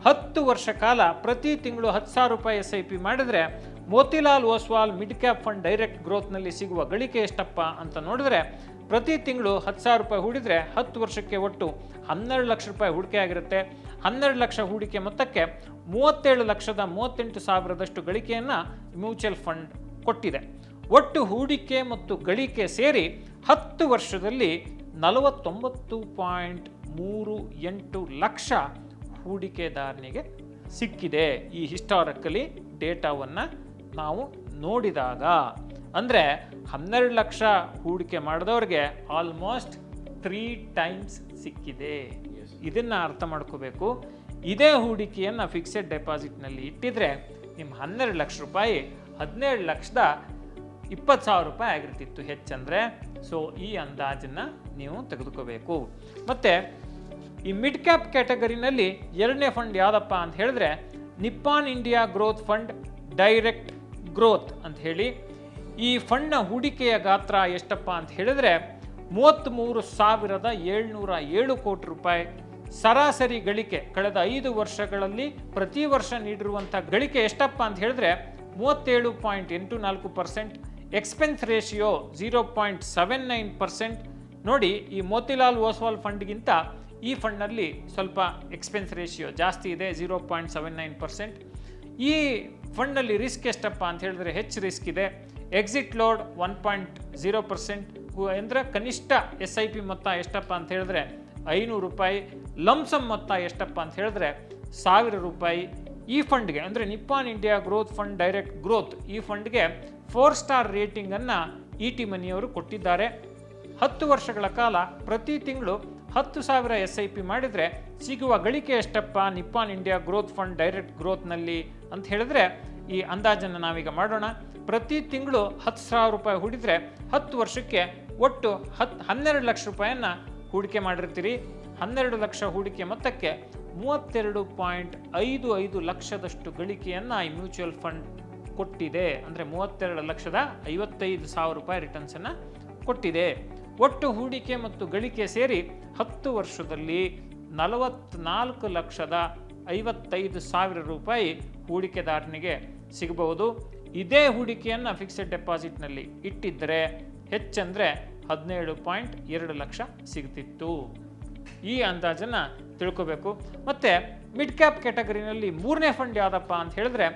ಹತ್ತು ವರ್ಷ ಕಾಲ ಪ್ರತಿ ತಿಂಗಳು ಹತ್ತು ಸಾವಿರ ರೂಪಾಯಿ ಎಸ್ ಐ ಪಿ ಮಾಡಿದರೆ Motilal Oswal mid cap fund direct ಗ್ರೋತ್ನಲ್ಲಿ ಸಿಗುವ ಗಳಿಕೆ ಎಷ್ಟಪ್ಪ ಅಂತ ನೋಡಿದ್ರೆ ಪ್ರತಿ ತಿಂಗಳು ಹತ್ತು ಸಾವಿರ ರೂಪಾಯಿ ಹೂಡಿದರೆ ಹತ್ತು ವರ್ಷಕ್ಕೆ ಒಟ್ಟು ಹನ್ನೆರಡು ಲಕ್ಷ ರೂಪಾಯಿ ಹೂಡಿಕೆ ಆಗಿರುತ್ತೆ. ಹನ್ನೆರಡು ಲಕ್ಷ ಹೂಡಿಕೆ ಮೊತ್ತಕ್ಕೆ ಮೂವತ್ತೇಳು ಲಕ್ಷದ ಮೂವತ್ತೆಂಟು ಸಾವಿರದಷ್ಟು ಗಳಿಕೆಯನ್ನು ಮ್ಯೂಚುವಲ್ ಫಂಡ್ ಕೊಟ್ಟಿದೆ. ಒಟ್ಟು ಹೂಡಿಕೆ ಮತ್ತು ಗಳಿಕೆ ಸೇರಿ ಹತ್ತು ವರ್ಷದಲ್ಲಿ ನಲವತ್ತೊಂಬತ್ತು ಪಾಯಿಂಟ್ ಮೂರು ಎಂಟು ಲಕ್ಷ ಹೂಡಿಕೆದಾರನಿಗೆ ಸಿಕ್ಕಿದೆ. ಈ ಹಿಸ್ಟಾರಿಕಲಿ ಡೇಟಾವನ್ನು ನಾವು ನೋಡಿದಾಗ ಅಂದರೆ ಹನ್ನೆರಡು ಲಕ್ಷ ಹೂಡಿಕೆ ಮಾಡಿದವ್ರಿಗೆ ಆಲ್ಮೋಸ್ಟ್ ತ್ರೀ ಟೈಮ್ಸ್ ಸಿಕ್ಕಿದೆ. ಇದನ್ನು ಅರ್ಥ ಮಾಡ್ಕೋಬೇಕು. ಇದೇ ಹೂಡಿಕೆಯನ್ನು ಫಿಕ್ಸೆಡ್ ಡೆಪಾಸಿಟ್ನಲ್ಲಿ ಇಟ್ಟಿದ್ರೆ ನಿಮ್ಮ ಹನ್ನೆರಡು ಲಕ್ಷ ರೂಪಾಯಿ ಹದಿನೇಳು ಲಕ್ಷದ ಇಪ್ಪತ್ತು ಸಾವಿರ ರೂಪಾಯಿ ಆಗಿರ್ತಿತ್ತು ಹೆಚ್ಚಂದರೆ. ಸೊ ಈ ಅಂದಾಜನ್ನು ನೀವು ತೆಗೆದುಕೋಬೇಕು. ಮತ್ತು ಈ ಮಿಡ್ ಕ್ಯಾಪ್ ಕ್ಯಾಟಗರಿನಲ್ಲಿ ಎರಡನೇ ಫಂಡ್ ಯಾವುದಪ್ಪ ಅಂತ ಹೇಳಿದ್ರೆ Nippon India growth fund direct growth ಅಂತ ಹೇಳಿ. ಈ ಫಂಡ್ನ ಹೂಡಿಕೆಯ ಗಾತ್ರ ಎಷ್ಟಪ್ಪ ಅಂತ ಹೇಳಿದ್ರೆ ಮೂವತ್ತ್ಮೂರು ಸಾವಿರದ ಏಳ್ನೂರ ಏಳು ಕೋಟಿ ರೂಪಾಯಿ. ಸರಾಸರಿ ಗಳಿಕೆ ಕಳೆದ ಐದು ವರ್ಷಗಳಲ್ಲಿ ಪ್ರತಿ ವರ್ಷ ನೀಡಿರುವಂಥ ಗಳಿಕೆ ಎಷ್ಟಪ್ಪ ಅಂತ ಹೇಳಿದ್ರೆ ಮೂವತ್ತೇಳು ಪಾಯಿಂಟ್ ಎಂಟು ನಾಲ್ಕು percent expense ratio zero point seven nine percent ನೋಡಿ, ಈ ಮೋತಿಲಾಲ್ ಓಸ್ವಾಲ್ ಫಂಡ್ಗಿಂತ ಈ ಫಂಡ್ನಲ್ಲಿ ಸ್ವಲ್ಪ ಎಕ್ಸ್ಪೆನ್ಸ್ ರೇಷಿಯೋ ಜಾಸ್ತಿ ಇದೆ zero point seven nine percent ಈ ಫಂಡ್ನಲ್ಲಿ ರಿಸ್ಕ್ ಎಷ್ಟಪ್ಪ ಅಂತ ಹೇಳಿದ್ರೆ ಹೆಚ್ಚು ರಿಸ್ಕ್ ಇದೆ. Exit load one point zero percent ಅಂದರೆ ಕನಿಷ್ಠ ಎಸ್ ಐ ಪಿ ಮೊತ್ತ ಎಷ್ಟಪ್ಪ ಅಂತ ಹೇಳಿದ್ರೆ ಐನೂರು ರೂಪಾಯಿ. ಲಂಸಮ್ ಮೊತ್ತ ಎಷ್ಟಪ್ಪ ಅಂತ ಹೇಳಿದ್ರೆ ಸಾವಿರ ರೂಪಾಯಿ. ಈ ಫಂಡ್ಗೆ ಅಂದರೆ Nippon India growth fund direct growth ಈ ಫಂಡ್ಗೆ ಫೋರ್ ಸ್ಟಾರ್ ರೇಟಿಂಗನ್ನು ಇ ಟಿ ಮನಿಯವರು ಕೊಟ್ಟಿದ್ದಾರೆ. ಹತ್ತು ವರ್ಷಗಳ ಕಾಲ ಪ್ರತಿ ತಿಂಗಳು ಹತ್ತು ಸಾವಿರ ಎಸ್ ಐ ಪಿ ಮಾಡಿದರೆ ಸಿಗುವ ಗಳಿಕೆ ಎಷ್ಟಪ್ಪ Nippon India growth fund direct ಗ್ರೋತ್ನಲ್ಲಿ ಅಂತ ಹೇಳಿದ್ರೆ ಈ ಅಂದಾಜನ್ನು ನಾವೀಗ ಮಾಡೋಣ. ಪ್ರತಿ ತಿಂಗಳು ಹತ್ತು ಸಾವಿರ ರೂಪಾಯಿ ಹೂಡಿದರೆ ಹತ್ತು ವರ್ಷಕ್ಕೆ ಒಟ್ಟು ಹತ್ತು ಹನ್ನೆರಡು ಲಕ್ಷ ರೂಪಾಯಿಯನ್ನು ಹೂಡಿಕೆ ಮಾಡಿರ್ತೀರಿ. ಹನ್ನೆರಡು ಲಕ್ಷ ಹೂಡಿಕೆ ಮೊತ್ತಕ್ಕೆ ಮೂವತ್ತೆರಡು ಪಾಯಿಂಟ್ ಐದು ಐದು ಲಕ್ಷದಷ್ಟು ಗಳಿಕೆಯನ್ನು ಈ ಮ್ಯೂಚುವಲ್ ಫಂಡ್ ಕೊಟ್ಟಿದೆ. ಅಂದರೆ ಮೂವತ್ತೆರಡು ಲಕ್ಷದ ಐವತ್ತೈದು ಸಾವಿರ ರೂಪಾಯಿ ರಿಟರ್ನ್ಸನ್ನು ಕೊಟ್ಟಿದೆ. ಒಟ್ಟು ಹೂಡಿಕೆ ಮತ್ತು ಗಳಿಕೆ ಸೇರಿ ಹತ್ತು ವರ್ಷದಲ್ಲಿ ನಲವತ್ನಾಲ್ಕು ಲಕ್ಷದ ಐವತ್ತೈದು ಸಾವಿರ ರೂಪಾಯಿ ಹೂಡಿಕೆದಾರನಿಗೆ ಸಿಗಬಹುದು. ಇದೇ ಹೂಡಿಕೆಯನ್ನು ಫಿಕ್ಸೆಡ್ ಡೆಪಾಸಿಟ್ನಲ್ಲಿ ಇಟ್ಟಿದ್ದರೆ ಹೆಚ್ಚಂದರೆ ಹದಿನೇಳು ಪಾಯಿಂಟ್ ಎರಡು ಲಕ್ಷ ಸಿಗ್ತಿತ್ತು. ಈ ಅಂದಾಜನ್ನು ತಿಳ್ಕೋಬೇಕು. ಮತ್ತು ಮಿಡ್ ಕ್ಯಾಪ್ ಕ್ಯಾಟಗರಿನಲ್ಲಿ ಮೂರನೇ ಫಂಡ್ ಯಾವುದಪ್ಪ ಅಂತ ಹೇಳಿದ್ರೆ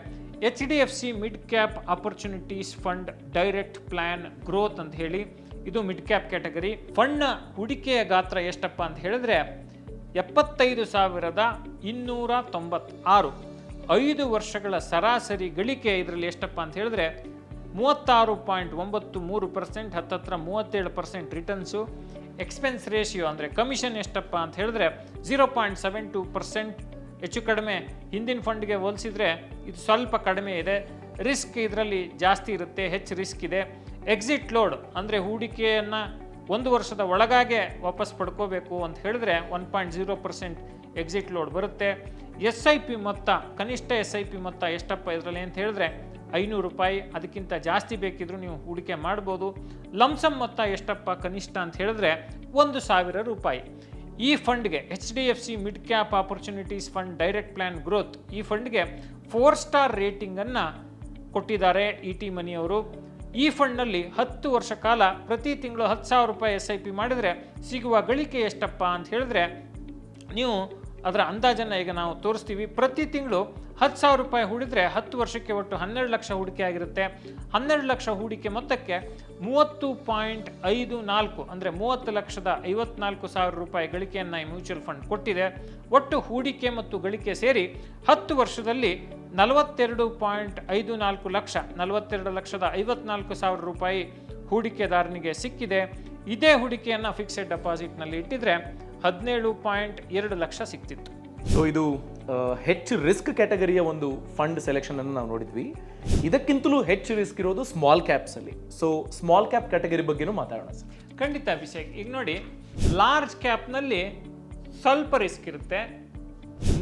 H D F C mid cap opportunities fund direct plan growth ಅಂತ ಹೇಳಿ ಇದು ಮಿಡ್ ಕ್ಯಾಪ್ ಕ್ಯಾಟಗರಿ ಫಂಡ್ನ ಹೂಡಿಕೆಯ ಗಾತ್ರ ಎಷ್ಟಪ್ಪ ಅಂತ ಹೇಳಿದ್ರೆ, ಎಪ್ಪತ್ತೈದು ಸಾವಿರದ ಇನ್ನೂರ ತೊಂಬತ್ತಾರು. ಐದು ವರ್ಷಗಳ ಸರಾಸರಿ ಗಳಿಕೆ ಇದರಲ್ಲಿ ಎಷ್ಟಪ್ಪ ಅಂತ ಹೇಳಿದ್ರೆ, ಮೂವತ್ತಾರು ಪಾಯಿಂಟ್ ಒಂಬತ್ತು ಮೂರು ಪರ್ಸೆಂಟ್ ಹತ್ತತ್ರ ಮೂವತ್ತೇಳು ಪರ್ಸೆಂಟ್ ರಿಟರ್ನ್ಸು ಎಕ್ಸ್ಪೆನ್ಸ್ ರೇಷಿಯೋ ಅಂದರೆ ಕಮಿಷನ್ ಎಷ್ಟಪ್ಪ ಅಂತ ಹೇಳಿದ್ರೆ zero point seven two percent ಹೆಚ್ಚು ಕಡಿಮೆ ಹಿಂದಿನ ಫಂಡ್ಗೆ ಹೋಲಿಸಿದ್ರೆ ಇದು ಸ್ವಲ್ಪ ಕಡಿಮೆ ಇದೆ. ರಿಸ್ಕ್ ಇದರಲ್ಲಿ ಜಾಸ್ತಿ ಇರುತ್ತೆ, ಹೆಚ್ಚು ರಿಸ್ಕ್ ಇದೆ. ಎಕ್ಸಿಟ್ ಲೋಡ್ ಅಂದರೆ ಹೂಡಿಕೆಯನ್ನು ಒಂದು ವರ್ಷದ ಒಳಗಾಗೆ ವಾಪಸ್ ಪಡ್ಕೋಬೇಕು ಅಂತ ಹೇಳಿದ್ರೆ one point zero percent exit load ಬರುತ್ತೆ. ಎಸ್ ಐ ಪಿ ಮೊತ್ತ, ಕನಿಷ್ಠ ಎಸ್ ಐ ಪಿ ಮೊತ್ತ ಎಷ್ಟಪ್ಪ ಇದರಲ್ಲಿ ಅಂತ ಹೇಳಿದ್ರೆ ಐನೂರು ರೂಪಾಯಿ. ಅದಕ್ಕಿಂತ ಜಾಸ್ತಿ ಬೇಕಿದ್ರೂ ನೀವು ಹೂಡಿಕೆ ಮಾಡ್ಬೋದು. ಲಂಸಮ್ ಮೊತ್ತ ಎಷ್ಟಪ್ಪ ಕನಿಷ್ಠ ಅಂತ ಹೇಳಿದ್ರೆ ಒಂದು ಸಾವಿರ ರೂಪಾಯಿ. ಈ ಫಂಡ್ಗೆ H D F C mid cap opportunities fund direct plan growth ಈ ಫಂಡ್ಗೆ ಫೋರ್ ಸ್ಟಾರ್ ರೇಟಿಂಗನ್ನು ಕೊಟ್ಟಿದ್ದಾರೆ ಇ ಟಿ ಮನಿಯವರು ಈ ಫಂಡ್ನಲ್ಲಿ ಹತ್ತು ವರ್ಷ ಕಾಲ ಪ್ರತಿ ತಿಂಗಳು ಹತ್ತು ಸಾವಿರ ರೂಪಾಯಿ ಎಸ್ ಐ ಪಿ ಮಾಡಿದರೆ ಸಿಗುವ ಗಳಿಕೆ ಎಷ್ಟಪ್ಪ ಅಂತ ಹೇಳಿದ್ರೆ, ನೀವು ಅದರ ಅಂದಾಜನ್ನು ಈಗ ನಾವು ತೋರಿಸ್ತೀವಿ. ಪ್ರತಿ ತಿಂಗಳು ಹತ್ತು ಸಾವಿರ ರೂಪಾಯಿ ಹೂಡಿದ್ರೆ ಹತ್ತು ವರ್ಷಕ್ಕೆ ಒಟ್ಟು ಹನ್ನೆರಡು ಲಕ್ಷ ಹೂಡಿಕೆ ಆಗಿರುತ್ತೆ. ಹನ್ನೆರಡು ಲಕ್ಷ ಹೂಡಿಕೆ ಮೊತ್ತಕ್ಕೆ ಮೂವತ್ತು ಪಾಯಿಂಟ್ ಐದು ನಾಲ್ಕು, ಅಂದರೆ ಮೂವತ್ತು ಲಕ್ಷದ ಐವತ್ನಾಲ್ಕು ಸಾವಿರ ರೂಪಾಯಿ ಗಳಿಕೆಯನ್ನು ಈ ಮ್ಯೂಚುವಲ್ ಫಂಡ್ ಕೊಟ್ಟಿದೆ. ಒಟ್ಟು ಹೂಡಿಕೆ ಮತ್ತು ಗಳಿಕೆ ಸೇರಿ ಹತ್ತು ವರ್ಷದಲ್ಲಿ ನಲವತ್ತೆರಡು ಪಾಯಿಂಟ್ ಐದು ನಾಲ್ಕು ಲಕ್ಷ, ನಲವತ್ತೆರಡು ಲಕ್ಷದ ಐವತ್ನಾಲ್ಕು ಸಾವಿರ ರೂಪಾಯಿ ಹೂಡಿಕೆದಾರನಿಗೆ ಸಿಕ್ಕಿದೆ. ಇದೇ ಹೂಡಿಕೆಯನ್ನು ಫಿಕ್ಸೆಡ್ ಡೆಪಾಸಿಟ್ನಲ್ಲಿ ಇಟ್ಟಿದ್ರೆ ಹದಿನೇಳು ಪಾಯಿಂಟ್ ಎರಡು ಲಕ್ಷ ಸಿಕ್ತಿತ್ತು. ಸೊ ಇದು ಹೆಚ್ಚು ರಿಸ್ಕ್ ಕ್ಯಾಟಗರಿಯ ಒಂದು ಫಂಡ್ ಸೆಲೆಕ್ಷನ್ ಅನ್ನು ನಾವು ನೋಡಿದ್ವಿ. ಇದಕ್ಕಿಂತಲೂ ಹೆಚ್ಚು ರಿಸ್ಕ್ ಇರೋದು ಸ್ಮಾಲ್ ಕ್ಯಾಪ್ಸ್ ಅಲ್ಲಿ. ಸೊ ಸ್ಮಾಲ್ ಕ್ಯಾಪ್ ಕ್ಯಾಟಗರಿ ಬಗ್ಗೆನೂ ಮಾತಾಡೋಣ ಸರ್. ಖಂಡಿತ ಅಭಿಷೇಕ್, ಈಗ ನೋಡಿ, ಲಾರ್ಜ್ ಕ್ಯಾಪ್ನಲ್ಲಿ ಸ್ವಲ್ಪ ರಿಸ್ಕ್ ಇರುತ್ತೆ.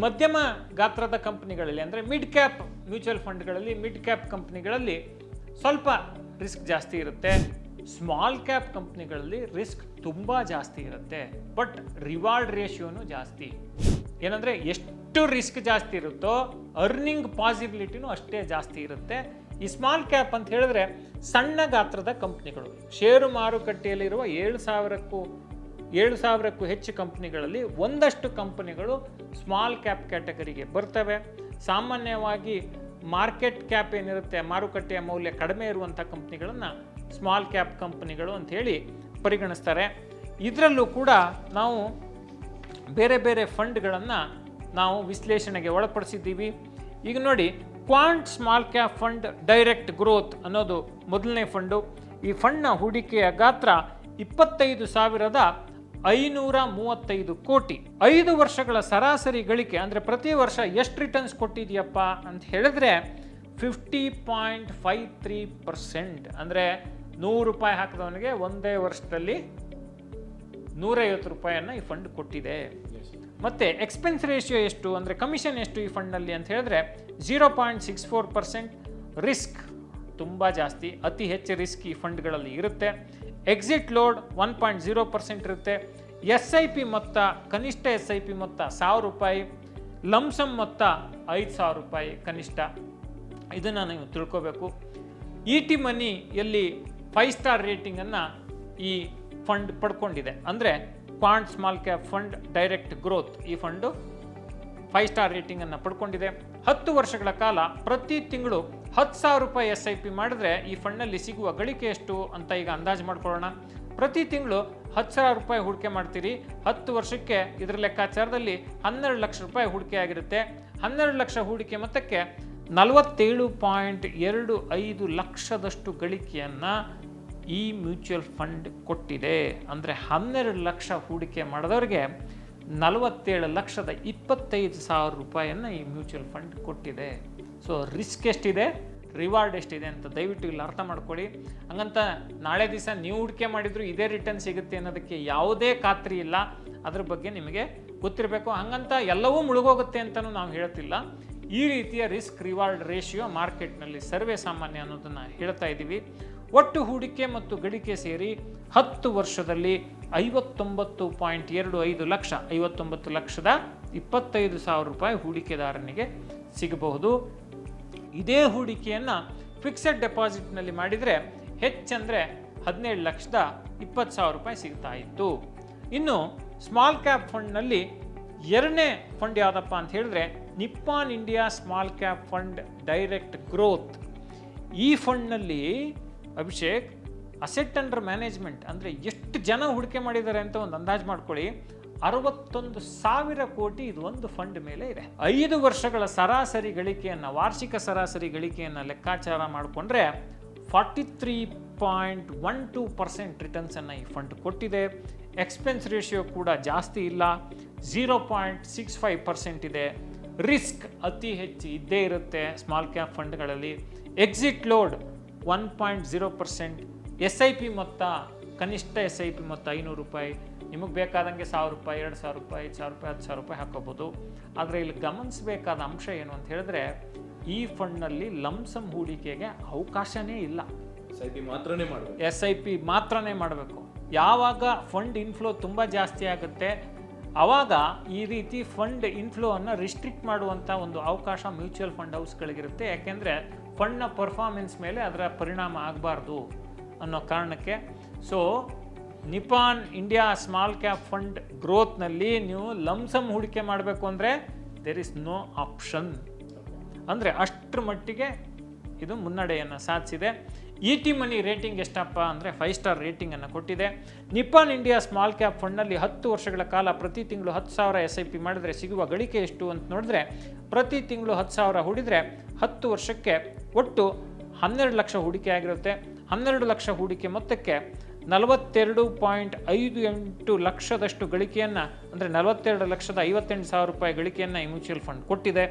ಮಧ್ಯಮ ಗಾತ್ರದ ಕಂಪನಿಗಳಲ್ಲಿ, ಅಂದರೆ ಮಿಡ್ ಕ್ಯಾಪ್ ಮ್ಯೂಚುವಲ್ ಫಂಡ್ಗಳಲ್ಲಿ, ಮಿಡ್ ಕ್ಯಾಪ್ ಕಂಪನಿಗಳಲ್ಲಿ ಸ್ವಲ್ಪ ರಿಸ್ಕ್ ಜಾಸ್ತಿ ಇರುತ್ತೆ. ಸ್ಮಾಲ್ ಕ್ಯಾಪ್ ಕಂಪ್ನಿಗಳಲ್ಲಿ ರಿಸ್ಕ್ ತುಂಬ ಜಾಸ್ತಿ ಇರುತ್ತೆ. ಬಟ್ ರಿವಾರ್ಡ್ ರೇಷಿಯೋನು ಜಾಸ್ತಿ. ಏನಂದರೆ ಎಷ್ಟು ರಿಸ್ಕ್ ಜಾಸ್ತಿ ಇರುತ್ತೋ ಅರ್ನಿಂಗ್ ಪಾಸಿಬಿಲಿಟಿನೂ ಅಷ್ಟೇ ಜಾಸ್ತಿ ಇರುತ್ತೆ. ಈ ಸ್ಮಾಲ್ ಕ್ಯಾಪ್ ಅಂತ ಹೇಳಿದ್ರೆ ಸಣ್ಣ ಗಾತ್ರದ ಕಂಪ್ನಿಗಳು ಷೇರು ಮಾರುಕಟ್ಟೆಯಲ್ಲಿರುವ ಏಳು ಸಾವಿರಕ್ಕೂ ಏಳು ಸಾವಿರಕ್ಕೂ ಹೆಚ್ಚು ಕಂಪ್ನಿಗಳಲ್ಲಿ ಒಂದಷ್ಟು ಕಂಪನಿಗಳು ಸ್ಮಾಲ್ ಕ್ಯಾಪ್ ಕ್ಯಾಟಗರಿಗೆ ಬರ್ತವೆ. ಸಾಮಾನ್ಯವಾಗಿ ಮಾರ್ಕೆಟ್ ಕ್ಯಾಪ್ ಏನಿರುತ್ತೆ, ಮಾರುಕಟ್ಟೆಯ ಮೌಲ್ಯ ಕಡಿಮೆ ಇರುವಂಥ ಕಂಪ್ನಿಗಳನ್ನು ಸ್ಮಾಲ್ ಕ್ಯಾಪ್ ಕಂಪ್ನಿಗಳು ಅಂತ ಹೇಳಿ ಪರಿಗಣಿಸ್ತಾರೆ. ಇದರಲ್ಲೂ ಕೂಡ ನಾವು ಬೇರೆ ಬೇರೆ ಫಂಡ್ಗಳನ್ನು ನಾವು ವಿಶ್ಲೇಷಣೆಗೆ ಒಳಪಡಿಸಿದ್ದೀವಿ. ಈಗ ನೋಡಿ, quant small cap fund direct growth ಅನ್ನೋದು ಮೊದಲನೇ ಫಂಡು. ಈ ಫಂಡ್ನ ಹೂಡಿಕೆಯ ಗಾತ್ರ ಇಪ್ಪತ್ತೈದು ಸಾವಿರದ ಐನೂರ ಮೂವತ್ತೈದು ಕೋಟಿ. ಐದು ವರ್ಷಗಳ ಸರಾಸರಿ ಗಳಿಕೆ, ಅಂದರೆ ಪ್ರತಿ ವರ್ಷ ಎಷ್ಟು ರಿಟರ್ನ್ಸ್ ಕೊಟ್ಟಿದೆಯಪ್ಪ ಅಂತ ಹೇಳಿದ್ರೆ fifty point five three percent ಅಂದರೆ ನೂರು ರೂಪಾಯಿ ಹಾಕಿದವನಿಗೆ ಒಂದೇ ವರ್ಷದಲ್ಲಿ ನೂರೈವತ್ತು ರೂಪಾಯಿಯನ್ನು ಈ ಫಂಡ್ ಕೊಟ್ಟಿದೆ. ಮತ್ತೆ ಎಕ್ಸ್ಪೆನ್ಸ್ ರೇಷಿಯೋ ಎಷ್ಟು? ಅಂದರೆ ಕಮಿಷನ್ ಎಷ್ಟು ಈ ಫಂಡ್ನಲ್ಲಿ ಅಂತ ಹೇಳಿದ್ರೆ zero point six four percent risk ತುಂಬ ಜಾಸ್ತಿ ಅತಿ ಹೆಚ್ಚು ರಿಸ್ಕ್ ಈ ಫಂಡ್ಗಳಲ್ಲಿ ಇರುತ್ತೆ. Exit load one point zero percent ಇರುತ್ತೆ. ಎಸ್ ಐ ಪಿ ಮೊತ್ತ ಕನಿಷ್ಠ ಎಸ್ ಐ ಪಿ ಮೊತ್ತ ಸಾವಿರ ರೂಪಾಯಿ ಲಂಸಮ್ ಮೊತ್ತ ಐದು ಸಾವಿರ ರೂಪಾಯಿ ಕನಿಷ್ಠ. ಇದನ್ನು ನೀವು ತಿಳ್ಕೋಬೇಕು. ಇ ಟಿ ಮನಿಯಲ್ಲಿ ಫೈವ್ ಸ್ಟಾರ್ ರೇಟಿಂಗನ್ನು ಈ ಫಂಡ್ ಪಡ್ಕೊಂಡಿದೆ. ಅಂದರೆ quant small cap fund direct growth ಈ ಫಂಡು ಫೈವ್ ಸ್ಟಾರ್ ರೇಟಿಂಗನ್ನು ಪಡ್ಕೊಂಡಿದೆ. ಹತ್ತು ವರ್ಷಗಳ ಕಾಲ ಪ್ರತಿ ತಿಂಗಳು ಹತ್ತು ಸಾವಿರ ರೂಪಾಯಿ ಎಸ್ ಐ ಪಿ ಮಾಡಿದ್ರೆ ಈ ಫಂಡ್ನಲ್ಲಿ ಸಿಗುವ ಗಳಿಕೆ ಎಷ್ಟು ಅಂತ ಈಗ ಅಂದಾಜು ಮಾಡ್ಕೊಳ್ಳೋಣ. ಪ್ರತಿ ತಿಂಗಳು ಹತ್ತು ಸಾವಿರ ರೂಪಾಯಿ ಹೂಡಿಕೆ ಮಾಡ್ತೀರಿ. ಹತ್ತು ವರ್ಷಕ್ಕೆ ಇದರ ಲೆಕ್ಕಾಚಾರದಲ್ಲಿ ಹನ್ನೆರಡು ಲಕ್ಷ ರೂಪಾಯಿ ಹೂಡಿಕೆ ಆಗಿರುತ್ತೆ. ಹನ್ನೆರಡು ಲಕ್ಷ ಹೂಡಿಕೆ ಮೊತ್ತಕ್ಕೆ ನಲವತ್ತೇಳು ಪಾಯಿಂಟ್ ಎರಡು ಐದು ಲಕ್ಷದಷ್ಟು ಗಳಿಕೆಯನ್ನು ಈ ಮ್ಯೂಚುವಲ್ ಫಂಡ್ ಕೊಟ್ಟಿದೆ. ಅಂದರೆ ಹನ್ನೆರಡು ಲಕ್ಷ ಹೂಡಿಕೆ ಮಾಡಿದವ್ರಿಗೆ ನಲವತ್ತೇಳು ಲಕ್ಷದ ಇಪ್ಪತ್ತೈದು ಸಾವಿರ ರೂಪಾಯಿಯನ್ನು ಈ ಮ್ಯೂಚುವಲ್ ಫಂಡ್ ಕೊಟ್ಟಿದೆ. ಸೊ ರಿಸ್ಕ್ ಎಷ್ಟಿದೆ? ರಿವಾರ್ಡ್ ಎಷ್ಟಿದೆ ಅಂತ ದಯವಿಟ್ಟು ಇಲ್ಲಿ ಅರ್ಥ ಮಾಡ್ಕೊಳ್ಳಿ. ಹಂಗಂತ ನಾಳೆ ದಿವಸ ನೀವು ಹೂಡಿಕೆ ಮಾಡಿದರೂ ಇದೇ ರಿಟರ್ನ್ ಸಿಗುತ್ತೆ ಅನ್ನೋದಕ್ಕೆ ಯಾವುದೇ ಖಾತ್ರಿ ಇಲ್ಲ. ಅದ್ರ ಬಗ್ಗೆ ನಿಮಗೆ ಗೊತ್ತಿರಬೇಕು. ಹಂಗಂತ ಎಲ್ಲವೂ ಮುಳುಗೋಗುತ್ತೆ ಅಂತಲೂ ನಾವು ಹೇಳ್ತಿಲ್ಲ. ಈ ರೀತಿಯ ರಿಸ್ಕ್ ರಿವಾರ್ಡ್ ರೇಷಿಯೋ ಮಾರ್ಕೆಟ್ನಲ್ಲಿ ಸರ್ವೇ ಸಾಮಾನ್ಯ ಅನ್ನೋದನ್ನು ಹೇಳ್ತಾ ಇದ್ದೀವಿ. ಒಟ್ಟು ಹೂಡಿಕೆ ಮತ್ತು ಗಳಿಕೆ ಸೇರಿ ಹತ್ತು ವರ್ಷದಲ್ಲಿ ಐವತ್ತೊಂಬತ್ತು ಪಾಯಿಂಟ್ ಎರಡು ಐದು ಲಕ್ಷ, ಐವತ್ತೊಂಬತ್ತು ಲಕ್ಷದ ಇಪ್ಪತ್ತೈದು ಸಾವಿರ ರೂಪಾಯಿ ಹೂಡಿಕೆದಾರನಿಗೆ ಸಿಗಬಹುದು. ಇದೇ ಹೂಡಿಕೆಯನ್ನು ಫಿಕ್ಸೆಡ್ ಡೆಪಾಸಿಟ್ನಲ್ಲಿ ಮಾಡಿದರೆ ಹೆಚ್ಚಂದರೆ ಹದಿನೇಳು ಲಕ್ಷದ ಇಪ್ಪತ್ತು ಸಾವಿರ ರೂಪಾಯಿ ಸಿಗ್ತಾ ಇತ್ತು. ಇನ್ನು ಸ್ಮಾಲ್ ಕ್ಯಾಪ್ ಫಂಡ್ನಲ್ಲಿ ಎರಡನೇ ಫಂಡ್ ಯಾವುದಪ್ಪ ಅಂತ ಹೇಳಿದ್ರೆ Nippon India small cap fund direct growth. ಈ ಫಂಡ್ನಲ್ಲಿ ಅಭಿಷೇಕ್ ಅಸೆಟ್ ಅಂಡರ್ ಮ್ಯಾನೇಜ್ಮೆಂಟ್ ಅಂದರೆ ಎಷ್ಟು ಜನ ಹೂಡಿಕೆ ಮಾಡಿದ್ದಾರೆ ಅಂತ ಒಂದು ಅಂದಾಜು ಮಾಡ್ಕೊಳ್ಳಿ. ಅರವತ್ತೊಂದು ಸಾವಿರ ಕೋಟಿ ಇದು ಒಂದು ಫಂಡ್ ಮೇಲೆ ಇದೆ. ಐದು ವರ್ಷಗಳ ಸರಾಸರಿ ಗಳಿಕೆಯನ್ನು, ವಾರ್ಷಿಕ ಸರಾಸರಿ ಗಳಿಕೆಯನ್ನು ಲೆಕ್ಕಾಚಾರ ಮಾಡಿಕೊಂಡ್ರೆ forty three point one two percent ರಿಟರ್ನ್ಸನ್ನು ಈ ಫಂಡ್ ಕೊಟ್ಟಿದೆ. ಎಕ್ಸ್ಪೆನ್ಸ್ ರೇಷಿಯೋ ಕೂಡ ಜಾಸ್ತಿ ಇಲ್ಲ. Zero point six five percent ಇದೆ. ರಿಸ್ಕ್ ಅತಿ ಹೆಚ್ಚು ಇದ್ದೇ ಇರುತ್ತೆ small cap ಫಂಡ್ಗಳಲ್ಲಿ exit load one point zero percent S I P ಮೊತ್ತ ಕನಿಷ್ಠ ಎಸ್ ಐ ಪಿ ಮೊತ್ತ ಐನೂರು ರೂಪಾಯಿ ನಿಮಗೆ ಬೇಕಾದಂಗೆ ಸಾವಿರ ರೂಪಾಯಿ ಎರಡು ಸಾವಿರ ರೂಪಾಯಿ ಐದು ಸಾವಿರ ರೂಪಾಯಿ ಹತ್ತು ಸಾವಿರ ರೂಪಾಯಿ ಹಾಕೋಬೋದು. ಆದರೆ ಇಲ್ಲಿ ಗಮನಿಸಬೇಕಾದ ಅಂಶ ಏನು ಅಂತ ಹೇಳಿದ್ರೆ ಈ ಫಂಡ್ನಲ್ಲಿ ಲಂಸಮ್ ಹೂಡಿಕೆಗೆ ಅವಕಾಶನೇ ಇಲ್ಲ. ಮಾತ್ರನೇ ಮಾಡಬೇಕು. ಎಸ್ ಐ ಪಿ ಮಾತ್ರನೇ ಮಾಡಬೇಕು. ಯಾವಾಗ ಫಂಡ್ ಇನ್ಫ್ಲೋ ತುಂಬ ಜಾಸ್ತಿ ಆಗುತ್ತೆ ಆವಾಗ ಈ ರೀತಿ ಫಂಡ್ ಇನ್ಫ್ಲೋ ಅನ್ನು ರಿಸ್ಟ್ರಿಕ್ಟ್ ಮಾಡುವಂಥ ಒಂದು ಅವಕಾಶ ಮ್ಯೂಚುವಲ್ ಫಂಡ್ ಹೌಸ್ಗಳಿಗಿರುತ್ತೆ. ಯಾಕೆಂದರೆ ಫಂಡ್ನ ಪರ್ಫಾರ್ಮೆನ್ಸ್ ಮೇಲೆ ಅದರ ಪರಿಣಾಮ ಆಗಬಾರ್ದು ಅನ್ನೋ ಕಾರಣಕ್ಕೆ. So Nippon India small cap fund ಗ್ರೋತ್ನಲ್ಲಿ ನೀವು ಲಂಸಮ್ ಹೂಡಿಕೆ ಮಾಡಬೇಕು ಅಂದರೆ ದೇರ್ ಇಸ್ ನೋ ಆಪ್ಷನ್ ಅಂದರೆ ಅಷ್ಟರ ಮಟ್ಟಿಗೆ ಇದು ಮುನ್ನಡೆಯನ್ನು ಸಾಧಿಸಿದೆ. ಇ ಟಿ ಮನಿ ರೇಟಿಂಗ್ ಎಷ್ಟಪ್ಪ ಅಂದರೆ ಫೈವ್ ಸ್ಟಾರ್ ರೇಟಿಂಗನ್ನು ಕೊಟ್ಟಿದೆ. ನಿಪ್ಪಾನ್ ಇಂಡಿಯಾ ಸ್ಮಾಲ್ ಕ್ಯಾಪ್ ಫಂಡ್ನಲ್ಲಿ ಹತ್ತು ವರ್ಷಗಳ ಕಾಲ ಪ್ರತಿ ತಿಂಗಳು ಹತ್ತು ಸಾವಿರ ಎಸ್ ಐ ಪಿ ಮಾಡಿದರೆ ಸಿಗುವ ಗಳಿಕೆ ಎಷ್ಟು ಅಂತ ನೋಡಿದ್ರೆ ಪ್ರತಿ ತಿಂಗಳು ಹತ್ತು ಸಾವಿರ ಹೂಡಿದರೆ ಹತ್ತು ವರ್ಷಕ್ಕೆ ಒಟ್ಟು ಹನ್ನೆರಡು ಲಕ್ಷ ಹೂಡಿಕೆ ಆಗಿರುತ್ತೆ. ಹನ್ನೆರಡು ಲಕ್ಷ ಹೂಡಿಕೆ ಮೊತ್ತಕ್ಕೆ ನಲವತ್ತೆರಡು ಪಾಯಿಂಟ್ ಐದು ಎಂಟು ಲಕ್ಷದಷ್ಟು ಗಳಿಕೆಯನ್ನು, ಅಂದರೆ ನಲವತ್ತೆರಡು ಲಕ್ಷದ ಐವತ್ತೆಂಟು ಸಾವಿರ ರೂಪಾಯಿ ಗಳಿಕೆಯನ್ನು ಈ ಮ್ಯೂಚುವಲ್ ಫಂಡ್ ಕೊಟ್ಟಿದೆ.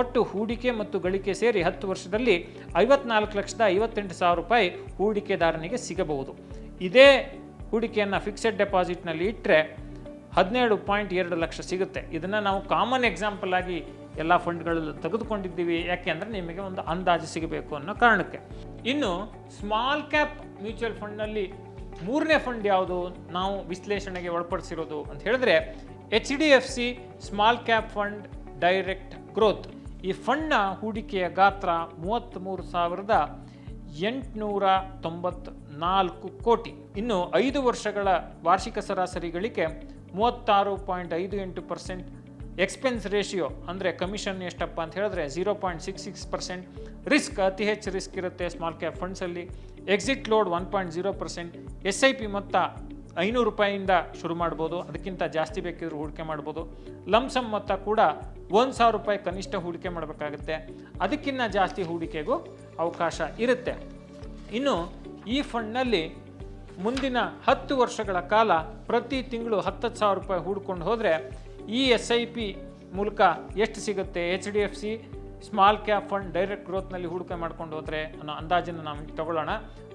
ಒಟ್ಟು ಹೂಡಿಕೆ ಮತ್ತು ಗಳಿಕೆ ಸೇರಿ ಹತ್ತು ವರ್ಷದಲ್ಲಿ ಐವತ್ನಾಲ್ಕು ಲಕ್ಷದ ಐವತ್ತೆಂಟು ಸಾವಿರ ರೂಪಾಯಿ ಹೂಡಿಕೆದಾರನಿಗೆ ಸಿಗಬಹುದು. ಇದೇ ಹೂಡಿಕೆಯನ್ನು ಫಿಕ್ಸೆಡ್ ಡೆಪಾಸಿಟ್ನಲ್ಲಿ ಇಟ್ಟರೆ ಹದಿನೇಳು ಪಾಯಿಂಟ್ ಎರಡು ಲಕ್ಷ ಸಿಗುತ್ತೆ. ಇದನ್ನು ನಾವು ಕಾಮನ್ ಎಕ್ಸಾಂಪಲ್ ಆಗಿ ಎಲ್ಲ ಫಂಡ್ಗಳಲ್ಲಿ ತೆಗೆದುಕೊಂಡಿದ್ದೀವಿ. ಯಾಕೆ ಅಂದರೆ ನಿಮಗೆ ಒಂದು ಅಂದಾಜು ಸಿಗಬೇಕು ಅನ್ನೋ ಕಾರಣಕ್ಕೆ. ಇನ್ನು ಸ್ಮಾಲ್ ಕ್ಯಾಪ್ ಮ್ಯೂಚುವಲ್ ಫಂಡ್ನಲ್ಲಿ ಮೂರನೇ ಫಂಡ್ ಯಾವುದು ನಾವು ವಿಶ್ಲೇಷಣೆಗೆ ಒಳಪಡಿಸಿರೋದು ಅಂತ ಹೇಳಿದ್ರೆ H D F C small cap fund direct growth ಈ ಫಂಡ್ನ ಹೂಡಿಕೆಯ ಗಾತ್ರ ಮೂವತ್ತ್ಮೂರು ಸಾವಿರದ ಎಂಟುನೂರ ತೊಂಬತ್ನಾಲ್ಕು ಕೋಟಿ. ಇನ್ನು ಐದು ವರ್ಷಗಳ ವಾರ್ಷಿಕ ಸರಾಸರಿಗಳಿಗೆ ಮೂವತ್ತಾರು ಪಾಯಿಂಟ್ ಐದು ಎಂಟು ಪರ್ಸೆಂಟ್ ಎಕ್ಸ್ಪೆನ್ಸ್ ರೇಷಿಯೋ ಅಂದರೆ ಕಮಿಷನ್ ಎಷ್ಟಪ್ಪ ಅಂತ ಹೇಳಿದ್ರೆ zero point six six percent risk ಅತಿ ಹೆಚ್ಚು ರಿಸ್ಕ್ ಇರುತ್ತೆ small cap ಫಂಡ್ಸಲ್ಲಿ exit load one point zero percent S I P ಮೊತ್ತ ಐನೂರು ರೂಪಾಯಿಯಿಂದ ಶುರು ಮಾಡ್ಬೋದು. ಅದಕ್ಕಿಂತ ಜಾಸ್ತಿ ಬೇಕಿದ್ರು ಹೂಡಿಕೆ ಮಾಡ್ಬೋದು. ಲಂಸಮ್ ಮೊತ್ತ ಕೂಡ ಒಂದು ಸಾವಿರ ರೂಪಾಯಿ ಕನಿಷ್ಠ ಹೂಡಿಕೆ ಮಾಡಬೇಕಾಗುತ್ತೆ. ಅದಕ್ಕಿಂತ ಜಾಸ್ತಿ ಹೂಡಿಕೆಗೂ ಅವಕಾಶ ಇರುತ್ತೆ. ಇನ್ನು ಈ ಫಂಡ್ನಲ್ಲಿ ಮುಂದಿನ ಹತ್ತು ವರ್ಷಗಳ ಕಾಲ ಪ್ರತಿ ತಿಂಗಳು ಹತ್ತತ್ತು ಸಾವಿರ ರೂಪಾಯಿ ಹೂಡ್ಕೊಂಡು ಹೋದರೆ ಈ ಎಸ್ ಐ ಪಿ ಮೂಲಕ ಎಷ್ಟು ಸಿಗುತ್ತೆ? H D F C small cap fund direct ಗ್ರೋತ್ನಲ್ಲಿ ಹೂಡಿಕೆ ಮಾಡ್ಕೊಂಡು ಹೋದರೆ ಅನ್ನೋ ಅಂದಾಜನ್ನು ನಾವು ತಗೊಳ್ಳೋಣ.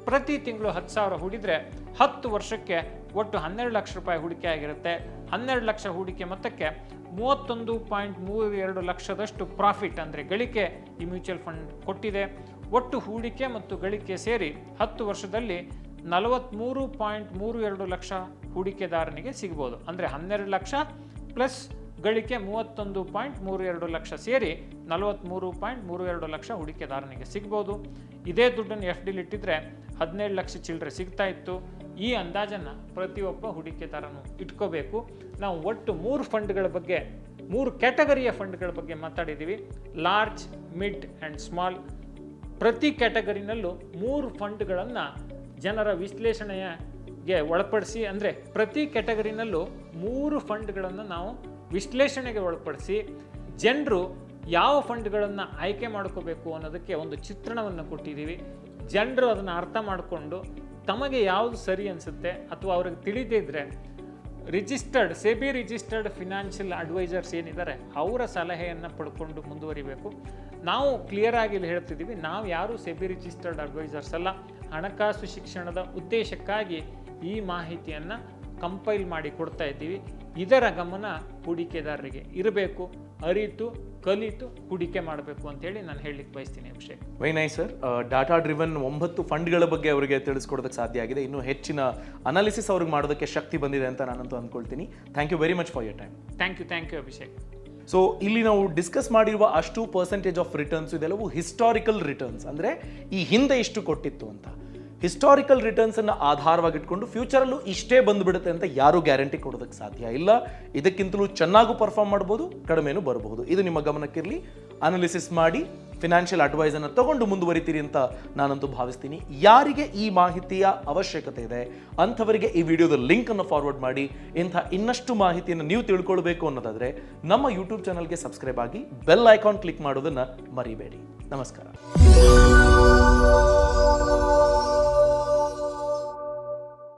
ಪ್ರತಿ ತಿಂಗಳು ಹತ್ತು ಸಾವಿರ ಹೂಡಿದರೆ ಹತ್ತು ವರ್ಷಕ್ಕೆ ಒಟ್ಟು ಹನ್ನೆರಡು ಲಕ್ಷ ರೂಪಾಯಿ ಹೂಡಿಕೆ ಆಗಿರುತ್ತೆ. ಹನ್ನೆರಡು ಲಕ್ಷ ಹೂಡಿಕೆ ಮೊತ್ತಕ್ಕೆ ಮೂವತ್ತೊಂದು ಪಾಯಿಂಟ್ ಮೂರು ಎರಡು ಲಕ್ಷದಷ್ಟು ಪ್ರಾಫಿಟ್ ಅಂದರೆ ಗಳಿಕೆ ಈ ಮ್ಯೂಚುವಲ್ ಫಂಡ್ ಕೊಟ್ಟಿದೆ. ಒಟ್ಟು ಹೂಡಿಕೆ ಮತ್ತು ಗಳಿಕೆ ಸೇರಿ ಹತ್ತು ವರ್ಷದಲ್ಲಿ ನಲವತ್ತ್ಮೂರು ಪಾಯಿಂಟ್ ಮೂರು ಎರಡು ಲಕ್ಷ ಹೂಡಿಕೆದಾರನಿಗೆ ಸಿಗ್ಬೋದು. ಅಂದರೆ ಹನ್ನೆರಡು ಲಕ್ಷ ಪ್ಲಸ್ ಗಳಿಕೆ ಮೂವತ್ತೊಂದು ಪಾಯಿಂಟ್ ಮೂರು ಎರಡು ಲಕ್ಷ ಸೇರಿ ನಲವತ್ತ್ಮೂರು ಪಾಯಿಂಟ್ ಮೂರು ಎರಡು ಲಕ್ಷ ಹೂಡಿಕೆದಾರನಿಗೆ ಸಿಗ್ಬೋದು. ಇದೇ ದುಡ್ಡನ್ನು ಎಫ್ ಡಿಲಿ ಇಟ್ಟಿದ್ರೆ ಹದಿನೇಳು ಲಕ್ಷ ಚಿಲ್ಲರೆ ಸಿಗ್ತಾ ಇತ್ತು. ಈ ಅಂದಾಜನ್ನು ಪ್ರತಿಯೊಬ್ಬ ಹೂಡಿಕೆದಾರನು ಇಟ್ಕೋಬೇಕು. ನಾವು ಒಟ್ಟು ಮೂರು ಫಂಡ್ಗಳ ಬಗ್ಗೆ, ಮೂರು ಕ್ಯಾಟಗರಿಯ ಫಂಡ್ಗಳ ಬಗ್ಗೆ ಮಾತಾಡಿದ್ದೀವಿ. Large, mid and small. ಪ್ರತಿ ಕ್ಯಾಟಗರಿನಲ್ಲೂ ಮೂರು ಫಂಡ್ಗಳನ್ನು ಜನರ ವಿಶ್ಲೇಷಣೆಗೆ ಒಳಪಡಿಸಿ ಅಂದರೆ ಪ್ರತಿ ಕ್ಯಾಟಗರಿನಲ್ಲೂ ಮೂರು ಫಂಡ್ಗಳನ್ನು ನಾವು ವಿಶ್ಲೇಷಣೆಗೆ ಒಳಪಡಿಸಿ ಜನರು ಯಾವ ಫಂಡ್ಗಳನ್ನು ಆಯ್ಕೆ ಮಾಡ್ಕೋಬೇಕು ಅನ್ನೋದಕ್ಕೆ ಒಂದು ಚಿತ್ರಣವನ್ನು ಕೊಟ್ಟಿದ್ದೀವಿ. ಜನರು ಅದನ್ನು ಅರ್ಥ ಮಾಡಿಕೊಂಡು ತಮಗೆ ಯಾವುದು ಸರಿ ಅನಿಸುತ್ತೆ ಅಥವಾ ಅವ್ರಿಗೆ ತಿಳಿದಿದ್ರೆ registered SEBI registered financial advisors ಏನಿದ್ದಾರೆ ಅವರ ಸಲಹೆಯನ್ನು ಪಡ್ಕೊಂಡು ಮುಂದುವರಿಬೇಕು. ನಾವು ಕ್ಲಿಯರ್ ಆಗಿ ಇಲ್ಲಿ ಹೇಳ್ತಿದ್ದೀವಿ, ನಾವು ಯಾರು ಸೆಬಿ ರಿಜಿಸ್ಟರ್ಡ್ ಅಡ್ವೈಸರ್ಸ್ ಅಲ್ಲ. ಹಣಕಾಸು ಶಿಕ್ಷಣದ ಉದ್ದೇಶಕ್ಕಾಗಿ ಈ ಮಾಹಿತಿಯನ್ನು ಕಂಪೈಲ್ ಮಾಡಿ ಕೊಡ್ತಾ ಇದ್ದೀವಿ. ಇದರ ಗಮನ ಹೂಡಿಕೆದಾರರಿಗೆ ಇರಬೇಕು ಅರಿತು ಕಲಿತು ಹೂಡಿಕೆ ಮಾಡಬೇಕು ಅಂತೇಳಿ ನಾನು ಹೇಳಲಿಕ್ಕೆ ಬಯಸ್ತೀನಿ ಅಭಿಷೇಕ್. ವೈ ನೈ ಸರ್ ಡಾಟಾ ಡ್ರಿವನ್ ಒಂಬತ್ತು ಫಂಡ್ಗಳ ಬಗ್ಗೆ ಅವರಿಗೆ ತಿಳಿಸ್ಕೊಡೋದಕ್ಕೆ ಸಾಧ್ಯ ಆಗಿದೆ. ಇನ್ನೂ ಹೆಚ್ಚಿನ ಅನಾಲಿಸಿಸ್ ಅವ್ರಿಗೆ ಮಾಡೋದಕ್ಕೆ ಶಕ್ತಿ ಬಂದಿದೆ ಅಂತ ನಾನಂತೂ ಅಂದ್ಕೊಳ್ತೀನಿ thank you very much for your time thank you thank you Abhishek. So ಇಲ್ಲಿ ನಾವು ಡಿಸ್ಕಸ್ ಮಾಡಿರುವ ಅಷ್ಟು ಪರ್ಸೆಂಟೇಜ್ ಆಫ್ ರಿಟರ್ನ್ಸ್ ಇದೆಲ್ಲವೂ ಹಿಸ್ಟಾರಿಕಲ್ ರಿಟರ್ನ್ಸ್ ಅಂದರೆ ಈ ಹಿಂದೆ ಇಷ್ಟು ಕೊಟ್ಟಿತ್ತು ಅಂತ. ಹಿಸ್ಟಾರಿಕಲ್ ರಿಟರ್ನ್ಸ್ ಅನ್ನು ಆಧಾರವಾಗಿಟ್ಕೊಂಡು ಫ್ಯೂಚರಲ್ಲೂ ಇಷ್ಟೇ ಬಂದುಬಿಡುತ್ತೆ ಅಂತ ಯಾರೂ ಗ್ಯಾರಂಟಿ ಕೊಡೋದಕ್ಕೆ ಸಾಧ್ಯ ಇಲ್ಲ. ಇದಕ್ಕಿಂತಲೂ ಚೆನ್ನಾಗೂ ಪರ್ಫಾರ್ಮ್ ಮಾಡ್ಬೋದು, ಕಡಿಮೆನೂ ಬರಬಹುದು. ಇದು ನಿಮ್ಮ ಗಮನಕ್ಕಿರಲಿ. ಅನಾಲಿಸಿಸ್ ಮಾಡಿ ಫಿನಾನ್ಷಿಯಲ್ ಅಡ್ವೈಸನ್ನು ತಗೊಂಡು ಮುಂದುವರಿತೀರಿ ಅಂತ ನಾನಂತೂ ಭಾವಿಸ್ತೀನಿ. ಯಾರಿಗೆ ಈ ಮಾಹಿತಿಯ ಅವಶ್ಯಕತೆ ಇದೆ, ಅಂಥವರಿಗೆ ಈ ವಿಡಿಯೋದ ಲಿಂಕನ್ನು ಫಾರ್ವರ್ಡ್ ಮಾಡಿ, ಇಂಥ ಇನ್ನಷ್ಟು ಮಾಹಿತಿಯನ್ನು ನೀವು ತಿಳ್ಕೊಳ್ಬೇಕು ಅನ್ನೋದಾದರೆ ನಮ್ಮ ಯೂಟ್ಯೂಬ್ ಚಾನಲ್ಗೆ ಸಬ್ಸ್ಕ್ರೈಬ್ ಆಗಿ ಬೆಲ್ ಐಕಾನ್ ಕ್ಲಿಕ್ ಮಾಡೋದನ್ನು ಮರಿಬೇಡಿ. ನಮಸ್ಕಾರ.